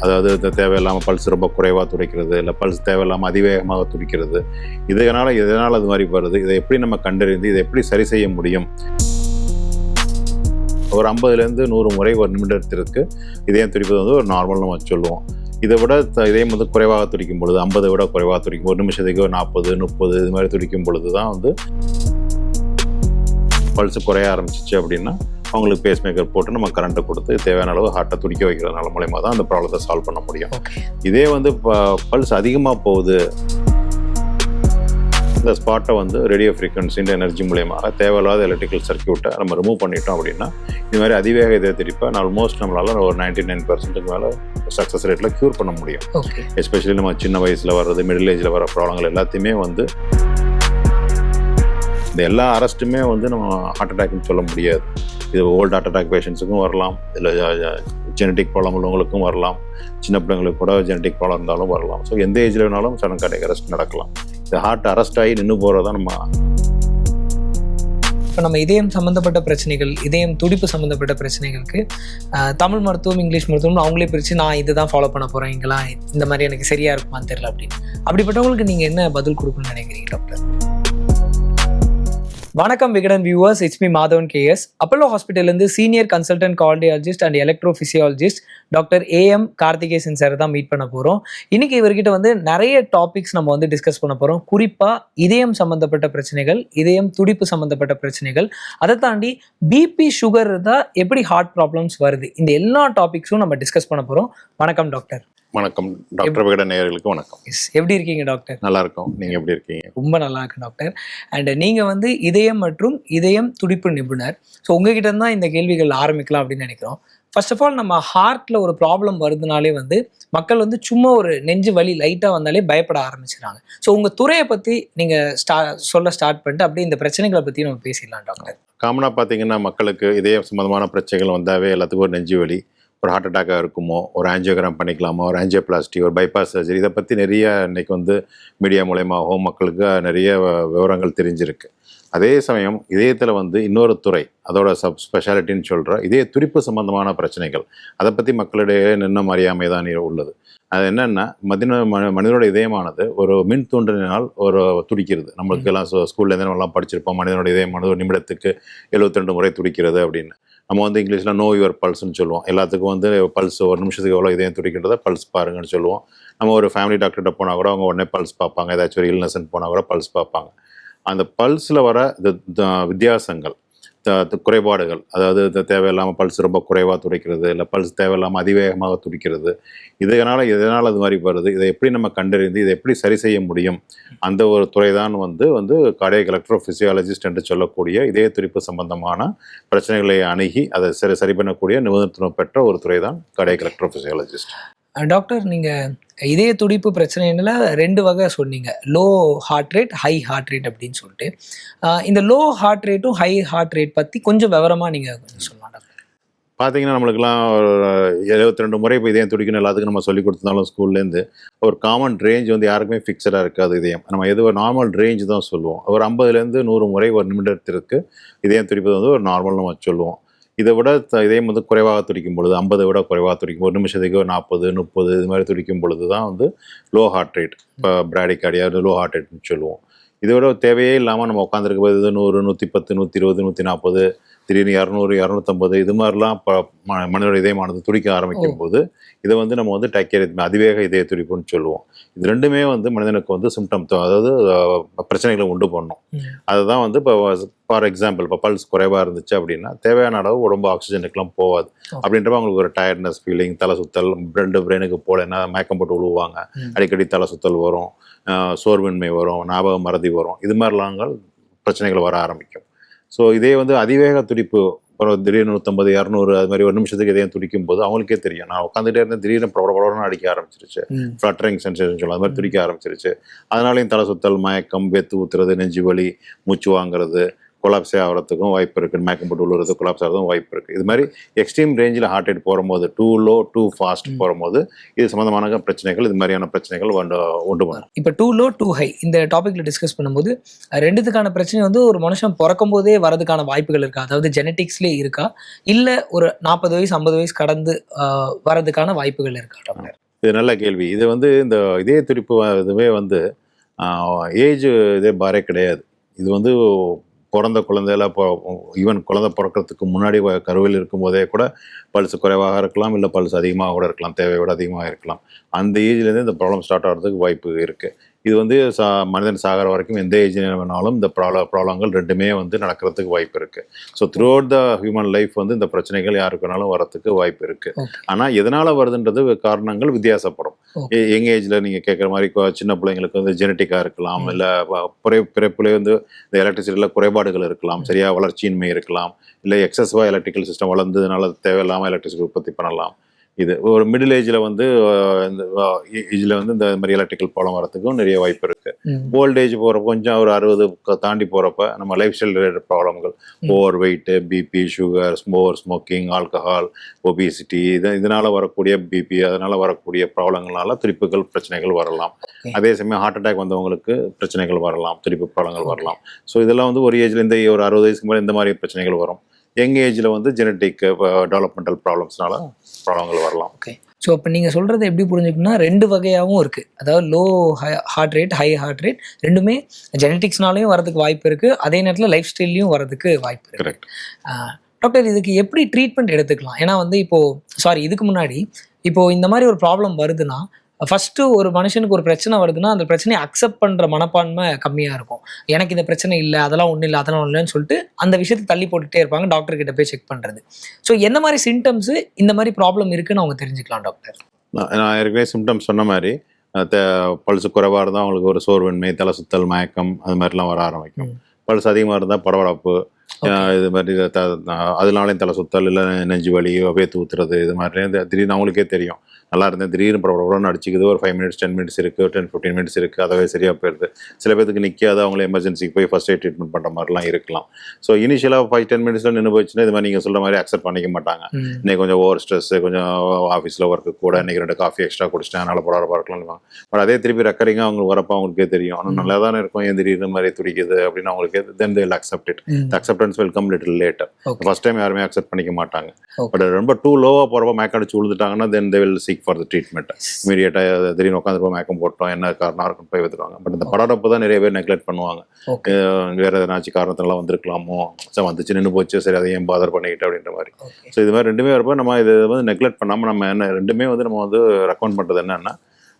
அதாவது இந்த தேவையில்லாமல் பல்ஸ் ரொம்ப குறைவாக துடிக்கிறது இல்லை பல்ஸ் தேவையில்லாமல் அதிவேகமாக துடிக்கிறது. இதனால் எதனால் அது மாதிரி வருது. இதை எப்படி நம்ம கண்டறிந்து இதை எப்படி சரி செய்ய முடியும்? ஒரு ஐம்பதுலேருந்து நூறு முறை ஒரு நிமிடத்திற்கு இதயம் துடிப்பது வந்து ஒரு நார்மல் நம்ம சொல்லுவோம். இதை விட த- இதயம் வந்து குறைவாக துடிக்கும் பொழுது ஐம்பதை விட குறைவாக துடிக்கும் ஒரு நிமிஷத்துக்கு ஒரு நாற்பது முப்பது இது மாதிரி துடிக்கும் பொழுது தான் வந்து பல்ஸ் குறைய ஆரம்பிச்சிச்சு அப்படின்னா அவங்களுக்கு பேஸ் மேக்கர் போட்டு நம்ம கரண்ட்டை கொடுத்து தேவையான அளவு ஹார்ட்டை துடிக்க வைக்கிறதுனால மூலயமா தான் அந்த ப்ராப்ளத்தை சால்வ் பண்ண முடியும். இதே வந்து பல்ஸ் அதிகமாக போகுது. இந்த ஸ்பாட்டை வந்து ரேடியோ ஃப்ரீக்வன்சின்ற எனர்ஜி மூலியமாக தேவையில்லாத எலக்ட்ரிக்கல் சர்க்கியூட்டை நம்ம ரிமூவ் பண்ணிட்டோம் அப்படின்னா இது மாதிரி அதிவேக இதய திருப்பை ஆல்மோஸ்ட் நம்மளால ஒரு நைன்டி நைன் பர்சன்ட்டுக்கு மேலே சக்ஸஸ் ரேட்டில் க்யூர் பண்ண முடியும். எஸ்பெஷலி நம்ம சின்ன வயசில் வர்றது மிடில் ஏஜில் வர ப்ராப்ளங்கள் எல்லாத்தையுமே வந்து இந்த எல்லா அரெஸ்ட்டுமே வந்து நம்ம ஹார்ட் அட்டாக்னு சொல்ல முடியாது. இது ஓல்டு ஹார்ட் அட்டாக் பேஷண்ட்ஸுக்கும் வரலாம். இல்லை ஜெனட்டிக் ப்ராப்ளம் உள்ளவங்களுக்கும் வரலாம். சின்ன பிள்ளைங்களுக்கு கூட ஜெனட்டிக் ப்ராப்ளம் இருந்தாலும் வரலாம். ஸோ எந்த ஏஜில் வேணாலும் சடன் கார்டியக் அரெஸ்ட் நடக்கலாம். இது ஹார்ட் அரெஸ்ட் ஆகி நின்று போகிறதா நம்ம இப்போ நம்ம இதயம் சம்மந்தப்பட்ட பிரச்சனைகள் இதயம் துடிப்பு சம்மந்தப்பட்ட பிரச்சனைகளுக்கு தமிழ் மருத்துவம் இங்கிலீஷ் மருத்துவம் அவங்களே பிரித்து நான் இதுதான் ஃபாலோ பண்ண போகிறேன் இங்கெல்லாம் இந்த மாதிரி எனக்கு சரியாக இருக்குமான்னு தெரியல அப்படின்னு. அப்படிப்பட்டவங்களுக்கு நீங்கள் என்ன பதில் கொடுக்கணும்னு நினைக்கிறீங்க டாக்டர் வணக்கம் Vikatan viewers it's me Madhavan KS Apollo ஹாஸ்பிட்டல்லேருந்து senior consultant cardiologist and electrophysiologist doctor AM Karthikesan sir தான் மீட் பண்ண போகிறோம் இன்னைக்கு இவர்கிட்ட வந்து நிறைய டாபிக்ஸ் நம்ம வந்து டிஸ்கஸ் பண்ண போகிறோம் குறிப்பாக இதயம் சம்மந்தப்பட்ட பிரச்சனைகள் இதயம் துடிப்பு சம்மந்தப்பட்ட பிரச்சனைகள் அதை தாண்டி பிபி சுகர் தான் எப்படி ஹார்ட் ப்ராப்ளம்ஸ் வருது. இந்த எல்லா டாபிக்ஸும் நம்ம டிஸ்கஸ் பண்ண போகிறோம் வணக்கம் டாக்டர் வணக்கம். டாக்டர் விகட நேயர்களுக்கு வணக்கம். எப்படி இருக்கீங்க டாக்டர்? நல்லா இருக்கும் நீங்கள் எப்படி இருக்கீங்க? ரொம்ப நல்லா இருக்கு டாக்டர். அண்ட் நீங்கள் வந்து இதயம் மற்றும் இதயம் துடிப்பு நிபுணர். ஸோ உங்ககிட்ட இருந்து தான் இந்த கேள்விகள் ஆரம்பிக்கலாம் அப்படின்னு நினைக்கிறோம். ஃபர்ஸ்ட் ஆஃப் ஆல் நம்ம ஹார்ட்டில் ஒரு ப்ராப்ளம் வருதுனாலே வந்து மக்கள் வந்து சும்மா ஒரு நெஞ்சு வலி லைட்டாக வந்தாலே பயப்பட ஆரம்பிச்சிடுறாங்க. ஸோ உங்கள் துறையை பற்றி நீங்கள் ஸ்டா சொல்ல ஸ்டார்ட் பண்ணிட்டு அப்படியே இந்த பிரச்சனைகளை பற்றி நம்ம பேசிடலாம் டாக்டர். காமனாக பார்த்தீங்கன்னா மக்களுக்கு இதய சம்மந்தமான பிரச்சனைகள் வந்தாவே எல்லாத்துக்கும் ஒரு நெஞ்சு வலி. ஒரு ஹார்ட் அட்டாக்காக இருக்குமோ ஒரு ஆஞ்சியோகிராம் பண்ணிக்கலாமா ஒரு ஆஞ்சியோபிளாஸ்டி ஒரு பைபாஸ் சர்ஜரி இதை பற்றி நிறைய இன்னைக்கு வந்து மீடியா மூலயமாகவும் மக்களுக்கு நிறைய விவரங்கள் தெரிஞ்சிருக்கு. அதே சமயம் இதயத்தில் வந்து இன்னொரு துறை அதோட சப் ஸ்பெஷாலிட்டின்னு சொல்கிற இதய துடிப்பு சம்பந்தமான பிரச்சனைகள் அதை பற்றி மக்களிடையே இன்னும் அறியாமை தான் உள்ளது. அது என்னன்னா மதின மனிதனோட இதயமானது ஒரு மின் தூண்டலினால் ஒரு துடிக்கிறது. நம்மளுக்கு எல்லாம் ஸ்கூல்லேருந்து நம்ம எல்லாம் படிச்சிருப்போம் மனிதனோட இதயமானது ஒரு நிமிடத்துக்கு 72 முறை துடிக்கிறது அப்படின்னு. நம்ம வந்து இங்கிலீஷில் நோ யுவர் பல்ஸ்னு சொல்லுவோம். எல்லாத்துக்கும் வந்து பல்ஸ் ஒரு நிமிஷத்துக்கு எவ்வளோ இதயம் துடிக்கின்றதை பல்ஸ் பாருங்கன்னு சொல்லுவோம். நம்ம ஒரு ஃபேமிலி டாக்டர்கிட்ட போனால் கூட அவங்க உடனே பல்ஸ் பார்ப்பாங்க. ஏதாச்சும் ஒரு இல்னஸ்ன்னு போனால் கூட பல்ஸ் பார்ப்பாங்க. அந்த பல்ஸில் வர த- வித்தியாசங்கள். குறைபாடுகள். அதாவது இந்த தேவையில்லாமல் பல்ஸ் ரொம்ப குறைவாக துடிக்கிறது இல்லை பல்ஸ் தேவையில்லாமல் அதிவேகமாக துடிக்கிறது. இதனால் இதனால் அது மாதிரி வருது. இதை எப்படி நம்ம கண்டறிந்து இதை எப்படி சரி செய்ய முடியும்? அந்த ஒரு துறை தான் வந்து வந்து கார்டியக் எலக்ட்ரோஃபிசியாலஜிஸ்ட் என்று சொல்லக்கூடிய இதய துடிப்பு சம்பந்தமான பிரச்சனைகளை அணுகி அதை சரி சரி பண்ணக்கூடிய நிபுணத்துவம் பெற்ற ஒரு துறை தான் கார்டியக் எலக்ட்ரோ ஃபிசியாலஜிஸ்ட் டாக்டர் நீங்கள் இதய துடிப்பு பிரச்சனைல ரெண்டு வகை சொன்னீங்க. Low heart rate high heart rate அப்படின்னு சொல்லிட்டு. இந்த லோ ஹார்ட் ரேட்டும் ஹை ஹார்ட் ரேட் பற்றி கொஞ்சம் விவரமாக நீங்கள் சொல்லலாம் டாக்டர் பார்த்தீங்கன்னா நம்மளுக்குலாம் ஒரு எழுபத்தி ரெண்டு முறை இப்போ இதயம் துடிக்கணும் எல்லாத்துக்கும் நம்ம சொல்லி கொடுத்தாலும் ஸ்கூல்லேருந்து ஒரு காமன் ரேஞ்ச் வந்து யாருக்குமே ஃபிக்ஸடாக இருக்காது இதயம். நம்ம எது ஒரு நார்மல் ரேஞ்ச் தான் சொல்லுவோம். ஒரு ஐம்பதுலேருந்து நூறு முறை ஒரு நிமிடத்திற்கு இதயம் துடிப்பது வந்து ஒரு நார்மல் நம்ம சொல்லுவோம். இதை விட இதே இதயம் வந்து குறைவாக துடிக்கும் பொழுது ஐம்பதை விட குறைவாக துடிக்கும் ஒரு நிமிஷத்துக்கு ஒரு நாற்பது முப்பது இது மாதிரி துடிக்கும் பொழுது தான் வந்து லோ ஹார்ட் ரேட் இப்போ பிராடிகார்டியா லோ ஹார்ட் ரேட்னு சொல்லுவோம். இதை விட தேவையே இல்லாமல் நம்ம உட்காந்துருக்க போது நூறு நூற்றி பத்து நூற்றி இருபது நூற்றி நாற்பது திடீர்னு இரநூறு இரநூத்தம்பது இது மாதிரிலாம் இப்போ ம- மனிதனோட இதயமானது துடிக்க ஆரம்பிக்கும் போது இதை வந்து நம்ம வந்து டைக்கேரி அதிவேக இதய துடிப்புன்னு சொல்லுவோம் இது ரெண்டுமே வந்து மனிதனுக்கு வந்து சிம்டம் அதாவது பிரச்சனைகளை உண்டு பண்ணும். அதுதான் வந்து இப்போ ஃபார் எக்ஸாம்பிள் இப்போ பல்ஸ் குறைவாக இருந்துச்சு அப்படின்னா தேவையான அளவு உடம்பு ஆக்சிஜனுக்குலாம் போகாது. அப்படின்றப்ப அவங்களுக்கு ஒரு டயர்ட்னஸ் ஃபீலிங் தலை சுத்தல் ரெண்டு பிரெயினுக்கு போலன்னா மயக்கம் போட்டு விழுவாங்க. அடிக்கடி தலை சுத்தல் வரும் சோர்வின்மை வரும் ஞாபக மறதி வரும் இது மாதிரிலாம் பிரச்சனைகள் வர ஆரம்பிக்கும் ஸோ இதே வந்து அதிவேக துடிப்பு. ஒரு திடீர்னு நூற்றம்பது இரநூறு அது மாதிரி ஒரு நிமிஷத்துக்கு இதயம் துடிக்கும் போது அவங்களுக்கே தெரியும். நான் உட்காந்துட்டே இருந்தேன் திடீர்னு படபடன்னு அடிக்க ஆரம்பிச்சிருச்சு. ஃப்ளட்டரிங் சென்சேஷன் சொல்லுவோம் அது மாதிரி துடிக்க ஆரம்பிச்சிருச்சு. அதனாலையும் தலை சுத்தல் மயக்கம் வெத்து ஊத்துறது நெஞ்சு வலி மூச்சு வாங்குறது கொலாப்ஸே ஆகிறதுக்கும் வாய்ப்பு இருக்குது மயக்கம் போட்டு விழுறது கொலாப்ஸ் ஆகிறதுக்கும் வாய்ப்பு இருக்குது இது மாதிரி எக்ஸ்ட்ரீம் ரேஞ்சில் ஹார்ட் ரேட் போகும்போது டூ லோ டூ ஃபாஸ்ட் போகும்போது இது சம்மந்தமான பிரச்சனைகள் இது மாதிரியான பிரச்சனைகள் உண்டு பண்ணும் இப்போ டூ லோ டூ ஹை இந்த டாபிக்ல டிஸ்கஸ் பண்ணும்போது ரெண்டுத்துக்கான பிரச்சனை வந்து ஒரு மனுஷன் பிறக்கும் போதே வரதுக்கான வாய்ப்புகள் இருக்கா? அதாவது ஜெனட்டிக்ஸ்லேயே இருக்கா? இல்லை ஒரு நாற்பது வயசு ஐம்பது வயசு கடந்து வரதுக்கான வாய்ப்புகள் இருக்கா டாக்டர் இது நல்ல கேள்வி. இது வந்து இந்த இதய துடிப்பு இதுவே வந்து ஏஜ் இதே பாரே கிடையாது. இது வந்து பிறந்த குழந்தையில ஈவன் குழந்தை பிறக்கிறதுக்கு முன்னாடி வ- கருவில் இருக்கும்போதே கூட பல்ஸ் குறைவாக இருக்கலாம் இல்லை பல்ஸ் அதிகமாக கூட இருக்கலாம் தேவையோட விட அதிகமாக இருக்கலாம். அந்த ஏஜ்லேருந்து இந்த ப்ராப்ளம் ஸ்டார்ட் ஆகிறதுக்கு வாய்ப்பு இருக்குது இது வந்து சா மனிதன் சாகிற வரைக்கும் எந்த ஏஜ் வேணாலும் இந்த ப்ராப்ளம் ப்ராப்ளங்கள் ரெண்டுமே வந்து நடக்கிறதுக்கு வாய்ப்பு இருக்குது so throughout the human life வந்து இந்த பிரச்சனைகள் யாருக்கு வேணாலும் வரத்துக்கு வாய்ப்பு இருக்குது. ஆனால் எதனால் வருதுன்றது காரணங்கள் வித்தியாசப்படும். யங் ஏஜ்ல நீங்க கேட்குற மாதிரி சின்ன பிள்ளைங்களுக்கு வந்து ஜெனட்டிக்கா இருக்கலாம் இல்ல பிறை பிறப்புலேயே வந்து இந்த எலக்ட்ரிசிட்டியில குறைபாடுகள் இருக்கலாம் சரியா வளர்ச்சியின்மை இருக்கலாம் இல்ல எக்ஸஸ்வா எலக்ட்ரிக்கல் சிஸ்டம் வளர்ந்ததுனால தேவையில்லாம எலக்ட்ரிசிட்டி உற்பத்தி பண்ணலாம். இது ஒரு மிடில் ஏஜ்ல வந்து இந்த ஏஜ்ல வந்து இந்த மாதிரி எலக்ட்ரிக்கல் ப்ராப்ளம் வரதுக்கும் நிறைய வாய்ப்பு இருக்கு. ஓல்ட் ஏஜ் போறப்ப கொஞ்சம் ஒரு அறுபது தாண்டி போறப்ப நம்ம லைஃப் ஸ்டைல் ரிலேட்டட் ப்ராப்ளம்கள் ம். ஓவர் வெயிட் பிபி சுகர் ஸ்மோர் ஸ்மோக்கிங் ஆல்கஹால் ஒபிசிட்டி இது இதனால வரக்கூடிய பிபி அதனால வரக்கூடிய ப்ராப்ளங்களால துடிப்புகள் பிரச்சனைகள் வரலாம். அதே சமயம் ஹார்ட் அட்டாக் வந்தவங்களுக்கு பிரச்சனைகள் வரலாம் துடிப்பு ப்ராப்ளங்கள் வரலாம். ஸோ இதெல்லாம் வந்து ஒரு ஏஜ்ல இந்த ஒரு அறுபது வயசுக்கு மேலே இந்த மாதிரி பிரச்சனைகள் வரும். யங் ஏஜ்ல வந்து ஜெனட்டிக் டெவலப்மெண்டல் ப்ராப்ளம்ஸ்னால ப்ராப்ளங்கள் வரலாம். ஓகே ஸோ இப்போ நீங்கள் சொல்கிறத எப்படி புரிஞ்சுக்கணும்னா ரெண்டு வகையாகவும் இருக்குது அதாவது low heart rate high heart rate ரெண்டுமே ஜெனட்டிக்ஸ்னாலையும் வரதுக்கு வாய்ப்பு இருக்குது அதே நேரத்தில் லைஃப் ஸ்டைல்லையும் வரதுக்கு வாய்ப்பு இருக்குது கரெக்ட் டாக்டர் இதுக்கு எப்படி ட்ரீட்மெண்ட் எடுத்துக்கலாம்? ஏன்னா வந்து இப்போது சாரி இதுக்கு முன்னாடி இப்போது இந்த மாதிரி ஒரு ப்ராப்ளம் வருதுன்னா ஃபஸ்ட்டு ஒரு மனுஷனுக்கு ஒரு பிரச்சனை வருதுன்னா அந்த பிரச்சனையை அக்செப்ட் பண்ணுற மனப்பான்மை கம்மியாக இருக்கும். எனக்கு இந்த பிரச்சனை இல்லை அதெல்லாம் ஒன்றும் இல்லை அதெல்லாம் இல்லைன்னு சொல்லிட்டு அந்த விஷயத்தை தள்ளி போட்டுட்டே இருப்பாங்க டாக்டர் கிட்ட போய் செக் பண்ணுறது ஸோ எந்த மாதிரி சிம்டம்ஸு இந்த மாதிரி ப்ராப்ளம் இருக்குன்னு அவங்க தெரிஞ்சுக்கலாம் டாக்டர் நான் ஏற்கனவே சிம்டம்ஸ் சொன்ன மாதிரி பல்ஸ் குறைவாக இருந்தால் அவங்களுக்கு ஒரு சோர்வின்மை தலை சுத்தல் மயக்கம் அது மாதிரிலாம் வர ஆரம்பிக்கும். பல்ஸ் அதிகமாக இருந்தால் படபடப்பு இது மாதிரி த அதனாலையும் தலை சுத்தல் இல்லை நெஞ்சு வலி வேத்து ஊத்துறது இது மாதிரி. திடீர்னு அவங்களுக்கே தெரியும். நல்லா இருந்தேன் திடீர்னு படபடன்னு அடிச்சிக்குது. ஒரு ஃபைவ் மினிட்ஸ் டென் மினிட்ஸ் இருக்குது டென் ஃபிஃப்டீன் மினிட்ஸ் இருக்குது அதவே சரியாக போயிடுது. சில பேருக்கு நிற்காத அவங்கள எமர்ஜென்சிக்கு போய் ஃபர்ஸ்ட் எய்ட் ட்ரீட்மெண்ட் பண்ணுற மாதிரிலாம் இருக்கலாம். ஸோ இனிஷியலாக ஃபைவ் டென் மினிட்ஸில் நின்று போச்சுன்னா இது மாதிரி நீங்கள் சொல்கிற மாதிரி அக்செப்ட் பண்ணிக்க மாட்டாங்க. இன்னைக்கு கொஞ்சம் ஓவர் ஸ்ட்ரெஸ் கொஞ்சம் ஆஃபீஸில் ஒர்க்கு கூட இன்னைக்கு ரெண்டு காஃபி எக்ஸ்ட்ரா குடிச்சிட்டேன் அதனால பரவாயில்ல பார்க்கலாம் பட் அதே திருப்பி ரெக்கரிங்காக அவங்களுக்கு வரப்போ அவங்களுக்கே தெரியும். ஆனால் நல்லா தானே இருக்கும். ஏன் திடீர்னு மாதிரி துடிக்குது அப்படின்னு அவங்களுக்கே then they'll accept it acceptance will come little later. First time யாருமே அக்செப்ட் பண்ணிக்க மாட்டாங்க. பட் ரொம்ப டூ லோவாக போகிறப்ப மேக்கம் அடிச்சு விழுந்துட்டாங்கன்னா then they will seek for the treatment இமீடியட்டாக திடீர்னு உட்காந்துருப்போம் மேக்கம் போட்டோம் என்ன காரணம் இருக்குன்னு போய் வந்துருவாங்க பட் இந்த படப்போ தான் நிறைய பேர் நெக்லெக்ட் பண்ணுவாங்க வேற எதனாச்சும் காரணத்தினால வந்திருக்கலாமோ சரி வந்துச்சு நின்று போச்சு சரி அதை ஏன் பாதர் பண்ணிக்கிட்டு அப்படின்ற மாதிரி. ஸோ இது மாதிரி ரெண்டுமே வரப்போ நம்ம இது வந்து நெக்லெக்ட் பண்ணாமல் நம்ம என்ன ரெண்டுமே வந்து நம்ம வந்து ரெக்கமெண்ட் பண்ணுறது என்னன்னா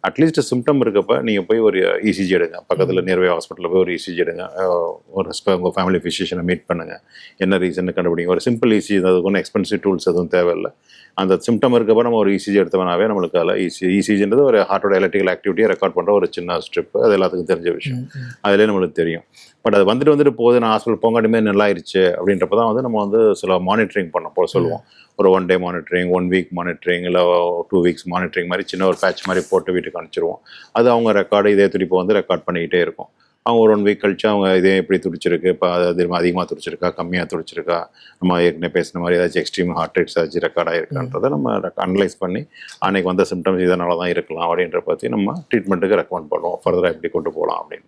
அட்லீஸ்ட் சிம்டம் இருக்கப்ப நீங்கள் போய் ஒரு இசிஜி எடுங்க. பக்கத்தில் நியர்பை ஹாஸ்பிட்டலில் போய் ஒரு இசிஜி எடுங்க. அஹ் ஒரு ஸ்ப- உங்க ஃபேமிலி ஃபிசிஷியனை மீட் பண்ணுங்க. என்ன ரீசன் கண்டுபிடிங்க. ஒரு சிம்பிள் இசிஜி அதுக்கு ஒன்றும் எக்ஸ்பென்சிவ் டூல்ஸ் எதுவும் தேவையில்லை. அந்த சிம்டம் இருக்கப்ப நம்ம ஒரு இசிஜி எடுத்தவனாவே நம்மளுக்கு அதில் இசி இசிஜின்றது ஒரு ஹார்ட்டோட எலக்ட்ரிக்கல் ஆக்டிவிட்டியை ரெக்கார்ட் பண்ணுற ஒரு சின்ன ஸ்ட்ரிப் அது எல்லாத்துக்கும் தெரிஞ்ச விஷயம். அதிலே நம்மளுக்கு தெரியும். பட் அது வந்துட்டு வந்துட்டு போகுது நான் ஹாஸ்பிட்டல் போங்காட்டுமே நல்லா ஆயிருச்சு அப்படின்றப்ப தான் வந்து நம்ம வந்து சில மானிட்டரிங் பண்ண போல சொல்லுவோம். ஒரு one day monitoring one week monitoring இல்லை டூ வீக்ஸ் மானிட்டரிங் மாதிரி சின்ன ஒரு பேட்ச் மாதிரி போட்டு வீட்டுக்கு அனுப்பிச்சிருவோம். அது அவங்க ரெக்கார்டு இதே துடிப்பை வந்து ரெக்கார்ட் பண்ணிக்கிட்டே இருக்கும். அவங்க ஒரு ஒன் வீக் கழிச்சு அவங்க இதே எப்படி துடிச்சிருக்கு இப்போ அது திரும்ப அதிகமாக துடிச்சிருக்கா கம்மியாக துடிச்சிருக்கா நம்ம ஏற்கனவே பேசின மாதிரி ஏதாச்சும் எக்ஸ்ட்ரீம் ஹார்ட் ரேட்ஸ் ஏதாச்சும் ரெக்கார்ட் ஆயிருக்கான்றதை நம்ம அனலைஸ் பண்ணி அன்னைக்கு வந்த சிம்டம்ஸ் இதனால தான் இருக்கலாம் அப்படின்ற பற்றி நம்ம ட்ரீட்மெண்ட்டுக்கு ரெக்கமெண்ட் பண்ணுவோம். ஃபர்தராக எப்படி கொண்டு போகலாம் அப்படின்னு.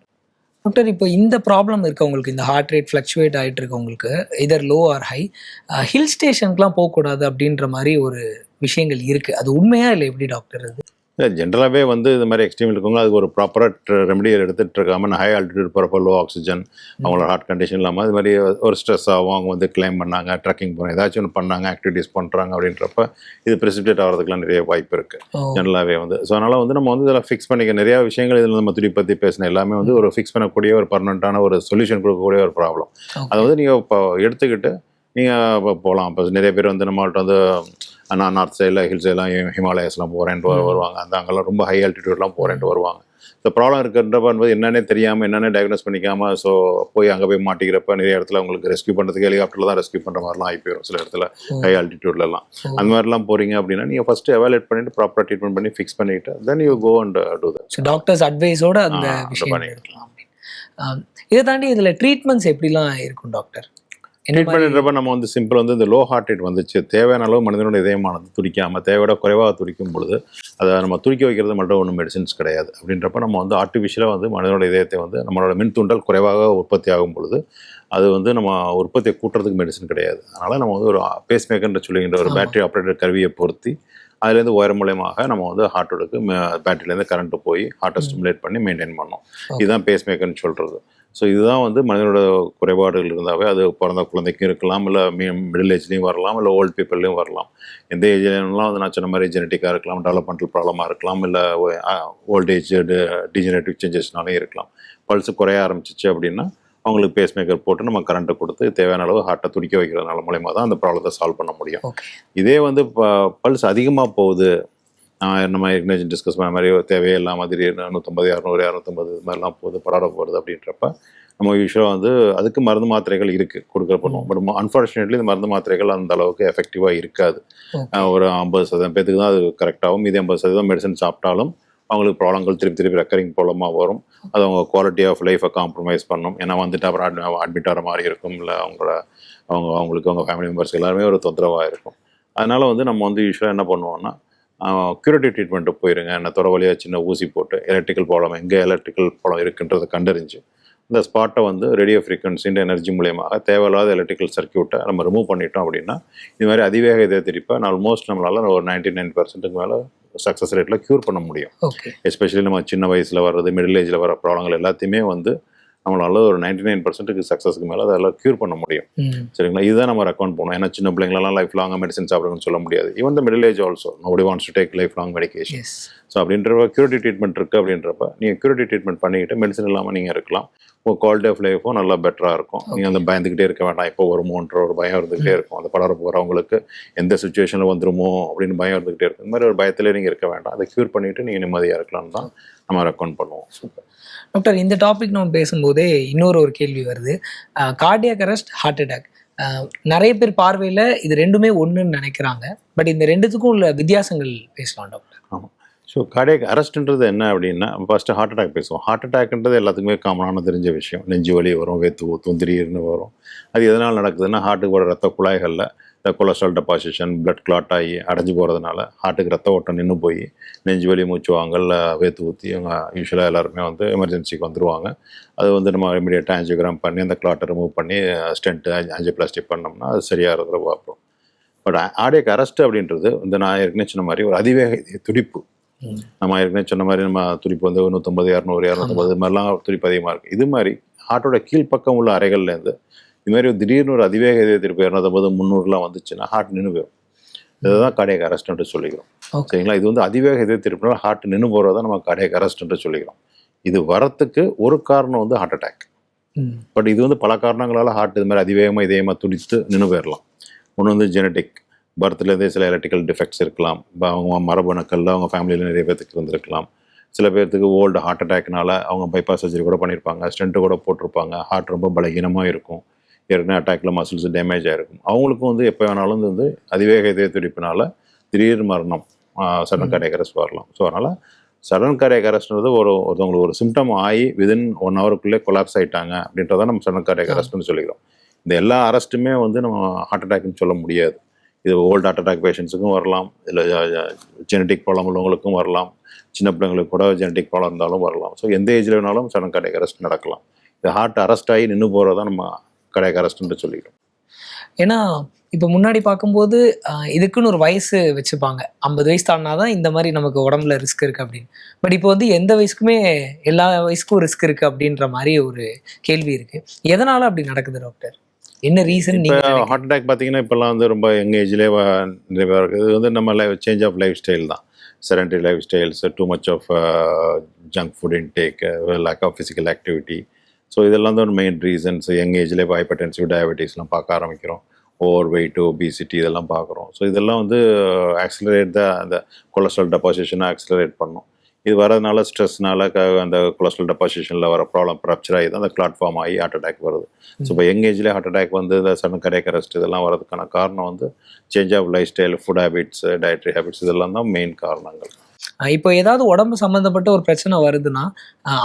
டாக்டர் இப்போ இந்த ப்ராப்ளம் இருக்கவங்களுக்கு இந்த ஹார்ட் ரேட் ஃப்ளக்சுவேட் ஆகிட்டு இருக்கவங்களுக்கு either low or high hill ஸ்டேஷனுக்குலாம் போகக்கூடாது அப்படின்ற மாதிரி ஒரு விஷயங்கள் இருக்குது அது உண்மையா இல்லை எப்படி டாக்டர் அது? ஜென்ரலாகவே வந்து இது மாதிரி எக்ஸ்ட்ரீம் இருக்கவங்க அதுக்கு ஒரு ப்ராப்பராக ரெமெடி எடுத்துகிட்டு இருக்காம ஹை ஆல்டிடியூட் போகிறப்ப லோ ஆக்சிஜன் அவங்களோட ஹார்ட் கண்டிஷன் இல்லாமல் இது மாதிரி ஒரு ஸ்ட்ரெஸ் ஆகும் அவங்க வந்து கிளைம் பண்ணாங்க ட்ரக்கிங் போகிறாங்க ஏதாச்சும் ஒன்று பண்ணாங்க ஆக்டிவிட்டீஸ் பண்ணுறாங்க அப்படின்றப்ப இது ப்ரெசிபிடேட் ஆகிறதுக்குலாம் நிறைய வாய்ப்பு இருக்குது ஜென்ரலாகவே வந்து. ஸோ அதனால் வந்து நம்ம வந்து இதில் ஃபிக்ஸ் பண்ணிக்க நிறையா விஷயங்கள் இதில் நம்ம துடி பற்றி பேசின எல்லாமே வந்து ஒரு ஃபிக்ஸ் பண்ணக்கூடிய ஒரு பர்மனெண்ட்டான ஒரு சொல்யூஷன் கொடுக்கக்கூடிய ஒரு ப்ராப்ளம் அதை வந்து நீங்கள் இப்போ எடுத்துக்கிட்டு நீங்கள் போகலாம் இப்போ நிறைய பேர் வந்து நம்மள்ட்ட வந்து நான் நார்த் சைடில் ஹில் சைட்லாம் ஹிமாலயஸ்லாம் போகிறேன்ட்டு வருவாங்க. அந்த அங்கெல்லாம் ரொம்ப ஹை ஆல்டிடியூட்லாம் போகிறேன்ட்டு வருவாங்க. இந்த ப்ராப்ளம் இருக்கிறப்ப வந்து என்னன்னே தெரியாமல் என்னென்ன டயக்னோஸ் பண்ணிக்காம ஸோ போய் அங்கே போய் மாட்டிக்கிறப்ப நிறைய இடத்துல உங்களுக்கு ரெஸ்க்யூ பண்ணுறதுக்கு ஹெலிகாப்டரில் தான் ரெஸ்க்யூ பண்ணுற மாதிரிலாம் ஆகி போயிடும் சில இடத்துல ஹை ஆல்டிடியூட்லலாம் அந்த மாதிரிலாம் போகிறீங்க அப்படின்னா நீங்கள் ஃபஸ்ட்டு எவாலுவேட் பண்ணிட்டு ப்ராப்பராக ட்ரீட்மெண்ட் பண்ணி ஃபிக்ஸ் பண்ணிவிட்டு then you go and do that doctor's அட்வைஸோட அந்த ஆ, அந்த விஷயம் பண்ணி. எடுக்கலாம் அப்படின்னு. இதை தாண்டி இதுல ட்ரீட்மெண்ட்ஸ் எப்படிலாம் இருக்கும் டாக்டர் மாதிரி- ட்ரீட்மெண்ட்ன்றப்ப நம்ம வந்து சிம்பிள் வந்து இந்த லோ ஹார்ட் ரேட் வந்துச்சு. தேவையான அளவு மனிதனோட இதயமானது துடிக்காமல் தேவையோட குறைவாக துடிக்கும் பொழுது அதை நம்ம துடிக்க வைக்கிறது மட்டும் ஒன்றும் மெடிசின்ஸ் கிடையாது. அப்படின்றப்ப நம்ம வந்து ஆர்டிஃபிஷியலாக வந்து மனிதனோட இதயத்தை வந்து நம்மளோட மின் தூண்டல் குறைவாக உற்பத்தி ஆகும் பொழுது அது வந்து நம்ம உற்பத்தியை கூட்டுறதுக்கு மெடிசன் கிடையாது. அதனால் நம்ம வந்து ஒரு பேஸ் மேக்கர்ன்ற சொல்லுகின்ற ஒரு. பேட்டரி ஆப்ரேட்டர் கருவியை பொருத்தி அதுலேருந்து ஒயர் மூலயமாக நம்ம வந்து ஹார்ட்டோடுக்கு பேட்டரியிலேருந்து கரண்ட்டு போய் ஹார்ட்டை ஸ்டிமுலேட் பண்ணி மெயின்டைன் பண்ணோம். இதுதான் பேஸ் மேக்கர்னு சொல்கிறது ஸோ இதுதான் வந்து மனிதனோட குறைபாடுகள் இருந்தாவே அது பிறந்த குழந்தைக்கும் இருக்கலாம் இல்லை மிடில் ஏஜ்லேயும் வரலாம் இல்லை ஓல்ட் பீப்புள்லேயும் வரலாம். எந்த ஏஜ்லாம் வந்து நான் சொன்ன மாதிரி ஜெனட்டிக்காக இருக்கலாம் டெவலப்மெண்டல் ப்ராப்ளமாக இருக்கலாம் இல்லை ஓல்டேஜ் டிஜெனரேட்டிவ் சேஞ்சஸ்னாலும் இருக்கலாம். பல்ஸ் குறைய ஆரம்பிச்சிச்சு அப்படின்னா அவங்களுக்கு பேஸ் மேக்கர் போட்டு நம்ம கரண்ட்டை கொடுத்து தேவையான அளவு ஹார்ட்டை துடிக்க வைக்கிறதுனால மூலயமா தான் அந்த ப்ராப்ளத்தை சால்வ் பண்ண முடியும். இதே வந்து பல்ஸ் அதிகமாக போகுது நம்ம ஏற்கனவே டிஸ்கஸ் பண்ண மாதிரி தேவையே இல்லாமல் திடீர்னு நூற்றம்பது இரநூறு இரநூத்தம்பது இது மாதிரிலாம் போகுது படாட போகிறது அப்படின்றப்ப நம்ம யூஸ்வலாக வந்து அதுக்கு மருந்து மாத்திரைகள் இருக்குது கொடுக்க பண்ணுவோம் பட் அன்ஃபார்ச்சுனேட்லி இந்த மருந்து மாத்திரைகள் அந்த அளவுக்கு எஃபெக்டிவாக இருக்காது. ஒரு ஐம்பது சதவீதம் பேத்துக்கு தான் அது கரெக்டாகும் மீதி ஐம்பது சதவீதம் மெடிசன் சாப்பிட்டாலும் அவங்களுக்கு ப்ராப்ளங்கள் திருப்பி திருப்பி ரெக்கரிங் ப்ராப்ளமாக வரும். அது அவங்க குவாலிட்டி ஆஃப் லைஃப்பை காம்ப்ரமைஸ் பண்ணும். ஏன்னா வந்துட்டு அப்புறம் அட்மிட் ஆகிற மாதிரி இருக்கும். இல்லை அவங்களோட அவங்க அவங்களுக்கு அவங்க ஃபேமிலி மெம்பர்ஸ் எல்லாருமே ஒரு தொந்தரவாக இருக்கும். அதனால வந்து நம்ம வந்து யூஸ்வலாக என்ன பண்ணுவோம்னா க்யூரேட்டிவ் ட்ரீட்மெண்ட்டு போயிருங்க. என்ன தொட வழியாக சின்ன ஊசி போட்டு எலக்ட்ரிக்கல் ப்ராப்ளம் எங்கே எலக்ட்ரிக்கல் ப்ராப்ளம் இருக்குன்றதை கண்டறிஞ்சு இந்த ஸ்பாட்டை வந்து ரேடியோ ஃப்ரீக்வன்சின்ற எனர்ஜி மூலியமாக தேவையில்லாத எலக்ட்ரிக்கல் சர்க்கியூட்டை நம்ம ரிமூவ் பண்ணிட்டோம் அப்படின்னா இது மாதிரி அதிவேக இதய திருப்ப ஆல்மோஸ்ட் நம்மளால் ஒரு நைன்டி நைன் பர்சன்ட்டுக்கு மேலே சக்ஸஸ் ரேட்டில் க்யூர் பண்ண முடியும். எஸ்பெஷலி நம்ம சின்ன வயசில் வர்றது மிடில் ஏஜில் வர ப்ராப்ளங்கள் எல்லாத்தையுமே வந்து நம்மளால ஒரு நைன்டி நைன் பர்சன்ட்டுக்கு சக்ஸஸ்க்கு மேலே அதெல்லாம் க்யூர் பண்ண முடியும். சரிங்களா? இதுதான் நம்ம ரெக்கமெண்ட் பண்ணுவோம் ஏன்னா சின்ன பிள்ளைங்களெல்லாம் லைஃப் லாங்காக மெடிசன் சாப்பிடுங்கன்னு சொல்ல முடியாது. Even the middle age also nobody wants to take life long medication yes so அப்படின்றப்ப க்யூரிட்டி ட்ரீட்மெண்ட் இருக்குது அப்படின்றப்ப நீங்கள் க்யூரிட்டி ட்ரீட்மெண்ட் பண்ணிக்கிட்டு மெடிசன் இல்லாமல் நீங்கள் இருக்கலாம். உங்கள் குவாலிட்டி ஆஃப் லைஃப்பும் நல்லா பெட்டராக இருக்கும். நீங்கள் அந்த பயந்துக்கிட்டே இருக்க வேண்டாம். இப்போ வருமோன்ற ஒரு பயம் இருந்துக்கிட்டே இருக்கும். அந்த படம் போகிறவங்களுக்கு எந்த சுச்சுவேஷனில் வந்துருமோ அப்படின்னு பயம் இருந்துக்கிட்டே இருக்கும். இந்த மாதிரி ஒரு பயத்திலே நீங்கள் இருக்க வேண்டாம். அதை க்யூர் பண்ணிவிட்டு நீங்கள் நிம்மதியாக இருக்கலாம்னு தான் நம்ம ரெக்கமெண்ட் பண்ணுவோம். சூப்பர். டாக்டர் இந்த டாபிக் நம்ம பேசும்போதே இன்னொரு ஒரு கேள்வி வருது. கார்டியாக் அரெஸ்ட் ஹார்ட் அட்டாக் நிறைய பேர் பார்வையில் இது ரெண்டுமே ஒன்றுன்னு நினைக்கிறாங்க. பட் இந்த ரெண்டுத்துக்கும் உள்ள வித்தியாசங்கள் பேசலாம் டாக்டர். ஆமாம் ஸோ கார்டியாக் அரெஸ்ட்ன்றது என்ன அப்படின்னா ஃபஸ்ட்டு ஹார்ட் அட்டாக் பேசுவோம். ஹார்ட் அட்டாக்ன்றது எல்லாத்துக்குமே காமனான தெரிஞ்ச விஷயம். நெஞ்சு வலி வரும் வேத்து ஊத்தும் திடீர்னு வரும். அது எதனால் நடக்குதுன்னா ஹார்ட்டுக்கு வர ரத்த குழாய்களில் இந்த கொலஸ்ட்ரால் டெபாசிஷன் பிளட் கிளாட் ஆகி அடைஞ்சு போகிறதுனால ஹார்ட்டுக்கு ரத்த ஓட்டம் நின்று போய் நெஞ்சு வலி மூச்சு வாங்கல் வேத்து ஊற்றி அவங்க யூஸ்வலாக எல்லாருமே வந்து எமர்ஜென்சிக்கு வந்துருவாங்க. அது வந்து நம்ம இமீடியட்டாக ஆஞ்சியோகிராம் பண்ணி அந்த கிளாட்டை ரிமூவ் பண்ணி ஸ்டென்ட்டு ஆஞ்சியோபிளாஸ்டிக் பண்ணோம்னா அது சரியாகிறத பார்ப்போம். பட் ஆடியக் அரெஸ்ட் அப்படின்றது வந்து நான் ஏற்கனவே சொன்ன மாதிரி ஒரு அதிவேக துடிப்பு. நம்ம ஏற்கனவே சொன்ன மாதிரி நம்ம துடிப்பு வந்து நூற்றம்பது இரநூறு இரநூத்தம்பது இது மாதிரிலாம் துடிப்பு அதிகமாக இருக்குது இது மாதிரி ஹார்ட்டோட கீழ்ப்பக்கம் உள்ள அறைகள்லேருந்து இது மாதிரி ஒரு திடீர்னு ஒரு அதிவேக இதய திருப்பி இரநூத்தம்பது முந்நூறுலாம் வந்துச்சுன்னா ஹார்ட் நின்று போயிடும் இதுதான் கார்டியக் அரெஸ்ட்ன்ட்டு சொல்லிக்கிறோம். ஓகே சரிங்களா? இது வந்து அதிவேக இதய திருப்பினால் ஹார்ட் நின்று போகிறத நம்ம கார்டியக் அரெஸ்ட்ன்ட்டு சொல்லிக்கிறோம். இது வரத்துக்கு ஒரு காரணம் வந்து ஹார்ட் அட்டாக் பட் இது வந்து பல காரணங்களால் ஹார்ட் இது மாதிரி அதிவேகமாக இதயமாக துடித்து நின்று போயிடலாம் ஒன்று வந்து ஜெனட்டிக் பர்த்லேருந்தே சில எலக்ட்ரிக்கல் டிஃபெக்ட்ஸ் இருக்கலாம். இப்போ அவங்க மரபணுக்களில் அவங்க ஃபேமிலியில் நிறைய பேர்த்துக்கு இருந்திருக்கலாம். சில பேர்த்துக்கு ஓல்டு ஹார்ட் அட்டாக்னால அவங்க பைபாஸ் சர்ஜரி கூட பண்ணியிருப்பாங்க ஸ்டென்ட்டு கூட போட்டிருப்பாங்க. ஹார்ட் ரொம்ப பலகீனமாக இருக்கும். ஏற்கனவே அட்டாக்ல மசில்ஸ் டேமேஜ் ஆகிருக்கும் அவங்களுக்கும் வந்து எப்போ வேணாலும் வந்து அதிவேக இதய துடிப்பினால் திடீர் மரணம் சடன் கார்டியக் அரெஸ்ட் வரலாம். ஸோ அதனால் சடன் கார்டியக் அரெஸ்ட்ன்றது ஒரு ஒருத்தவங்களுக்கு ஒரு சிம்டம் ஆகி விதின் ஒன் ஹவருக்குள்ளே கொலாப்ஸ் ஆகிட்டாங்க அப்படின்றத நம்ம சடன் கார்டியக் அரெஸ்ட்னு சொல்லிக்கிறோம். இந்த எல்லா அரெஸ்ட்டுமே வந்து நம்ம ஹார்ட் அட்டாக்னு சொல்ல முடியாது. இது ஓல்டு ஹார்ட் அட்டாக் பேஷண்ட்ஸுக்கும் வரலாம். இல்லை ஜெனட்டிக் ப்ராப்ளம் உள்ளவங்களுக்கும் வரலாம். சின்ன பிள்ளைங்களுக்கு கூட ஜெனட்டிக் ப்ராப்ளம் இருந்தாலும் வரலாம். ஸோ எந்த ஏஜில் வேணாலும் சடன் கார்டியக் அரெஸ்ட் நடக்கலாம். இது ஹார்ட் அரெஸ்ட் ஆகி நின்று போகிறதா நம்ம கார்டியக் அரெஸ்ட்னு சொல்லிக்கிறோம் ஏன்னா இப்போ முன்னாடி பார்க்கும்போது இதுக்குன்னு ஒரு வயசு வச்சுப்பாங்க. ஐம்பது வயசு தாண்டினாதான் இந்த மாதிரி நமக்கு உடம்புல ரிஸ்க் இருக்கு அப்படின்னு. பட் இப்போ வந்து எந்த வயசுக்குமே எல்லா வயசுக்கும் ரிஸ்க் இருக்கு அப்படின்ற மாதிரி ஒரு கேள்வி இருக்கு. எதனால அப்படி நடக்குது டாக்டர் என்ன ரீசன் இப்போ நீங்க நினைக்கிறீங்க? ஹார்ட் அட்டாக் பார்த்தீங்கன்னா இப்போல்லாம் வந்து ரொம்ப யங் ஏஜ்லேயே நிறைய இருக்குது இது வந்து நம்ம life change of life style தான் sedentary life styles too much of junk food intake lack of physical activity so இதெல்லாம் தான் ஒரு மெயின் ரீசன்ஸ் யங் ஏஜ்லேயே ஹைப்பர்டென்சிவ் டயபெட்டிஸ்லாம் பார்க்க ஆரம்பிக்கிறோம். ஓவர் வெயிட்டு ஒபிசிட்டி இதெல்லாம் பார்க்குறோம். ஸோ இதெல்லாம் வந்து uh, ஆக்சிலரேட் தான் அந்த கொலஸ்ட்ரால் டெபாசிஷனை ஆக்சிலரேட் பண்ணும். இது வரதுனால ஸ்ட்ரெஸ்னால க அந்த கொலஸ்ட்ரால் டெபாசிஷனில் வர ப்ராப்ளம் ப்ரப்ச்சர் ஆகி தான் அந்த கிளாட் ஃபார்ம் ஆகி ஹார்ட் அட்டாக் வருது. ஸோ இப்போ யங் ஏஜ்லேயே ஹார்ட் அட்டாக் வந்து இந்த சடன் கரையக் அரெஸ்ட் இதெல்லாம் வரதுக்கான காரணம் வந்து change of life style food habits dietary habits இதெல்லாம் தான் மெயின் காரணங்கள். இப்போ ஏதாவது உடம்பு சம்மந்தப்பட்ட ஒரு பிரச்சனை வருதுன்னா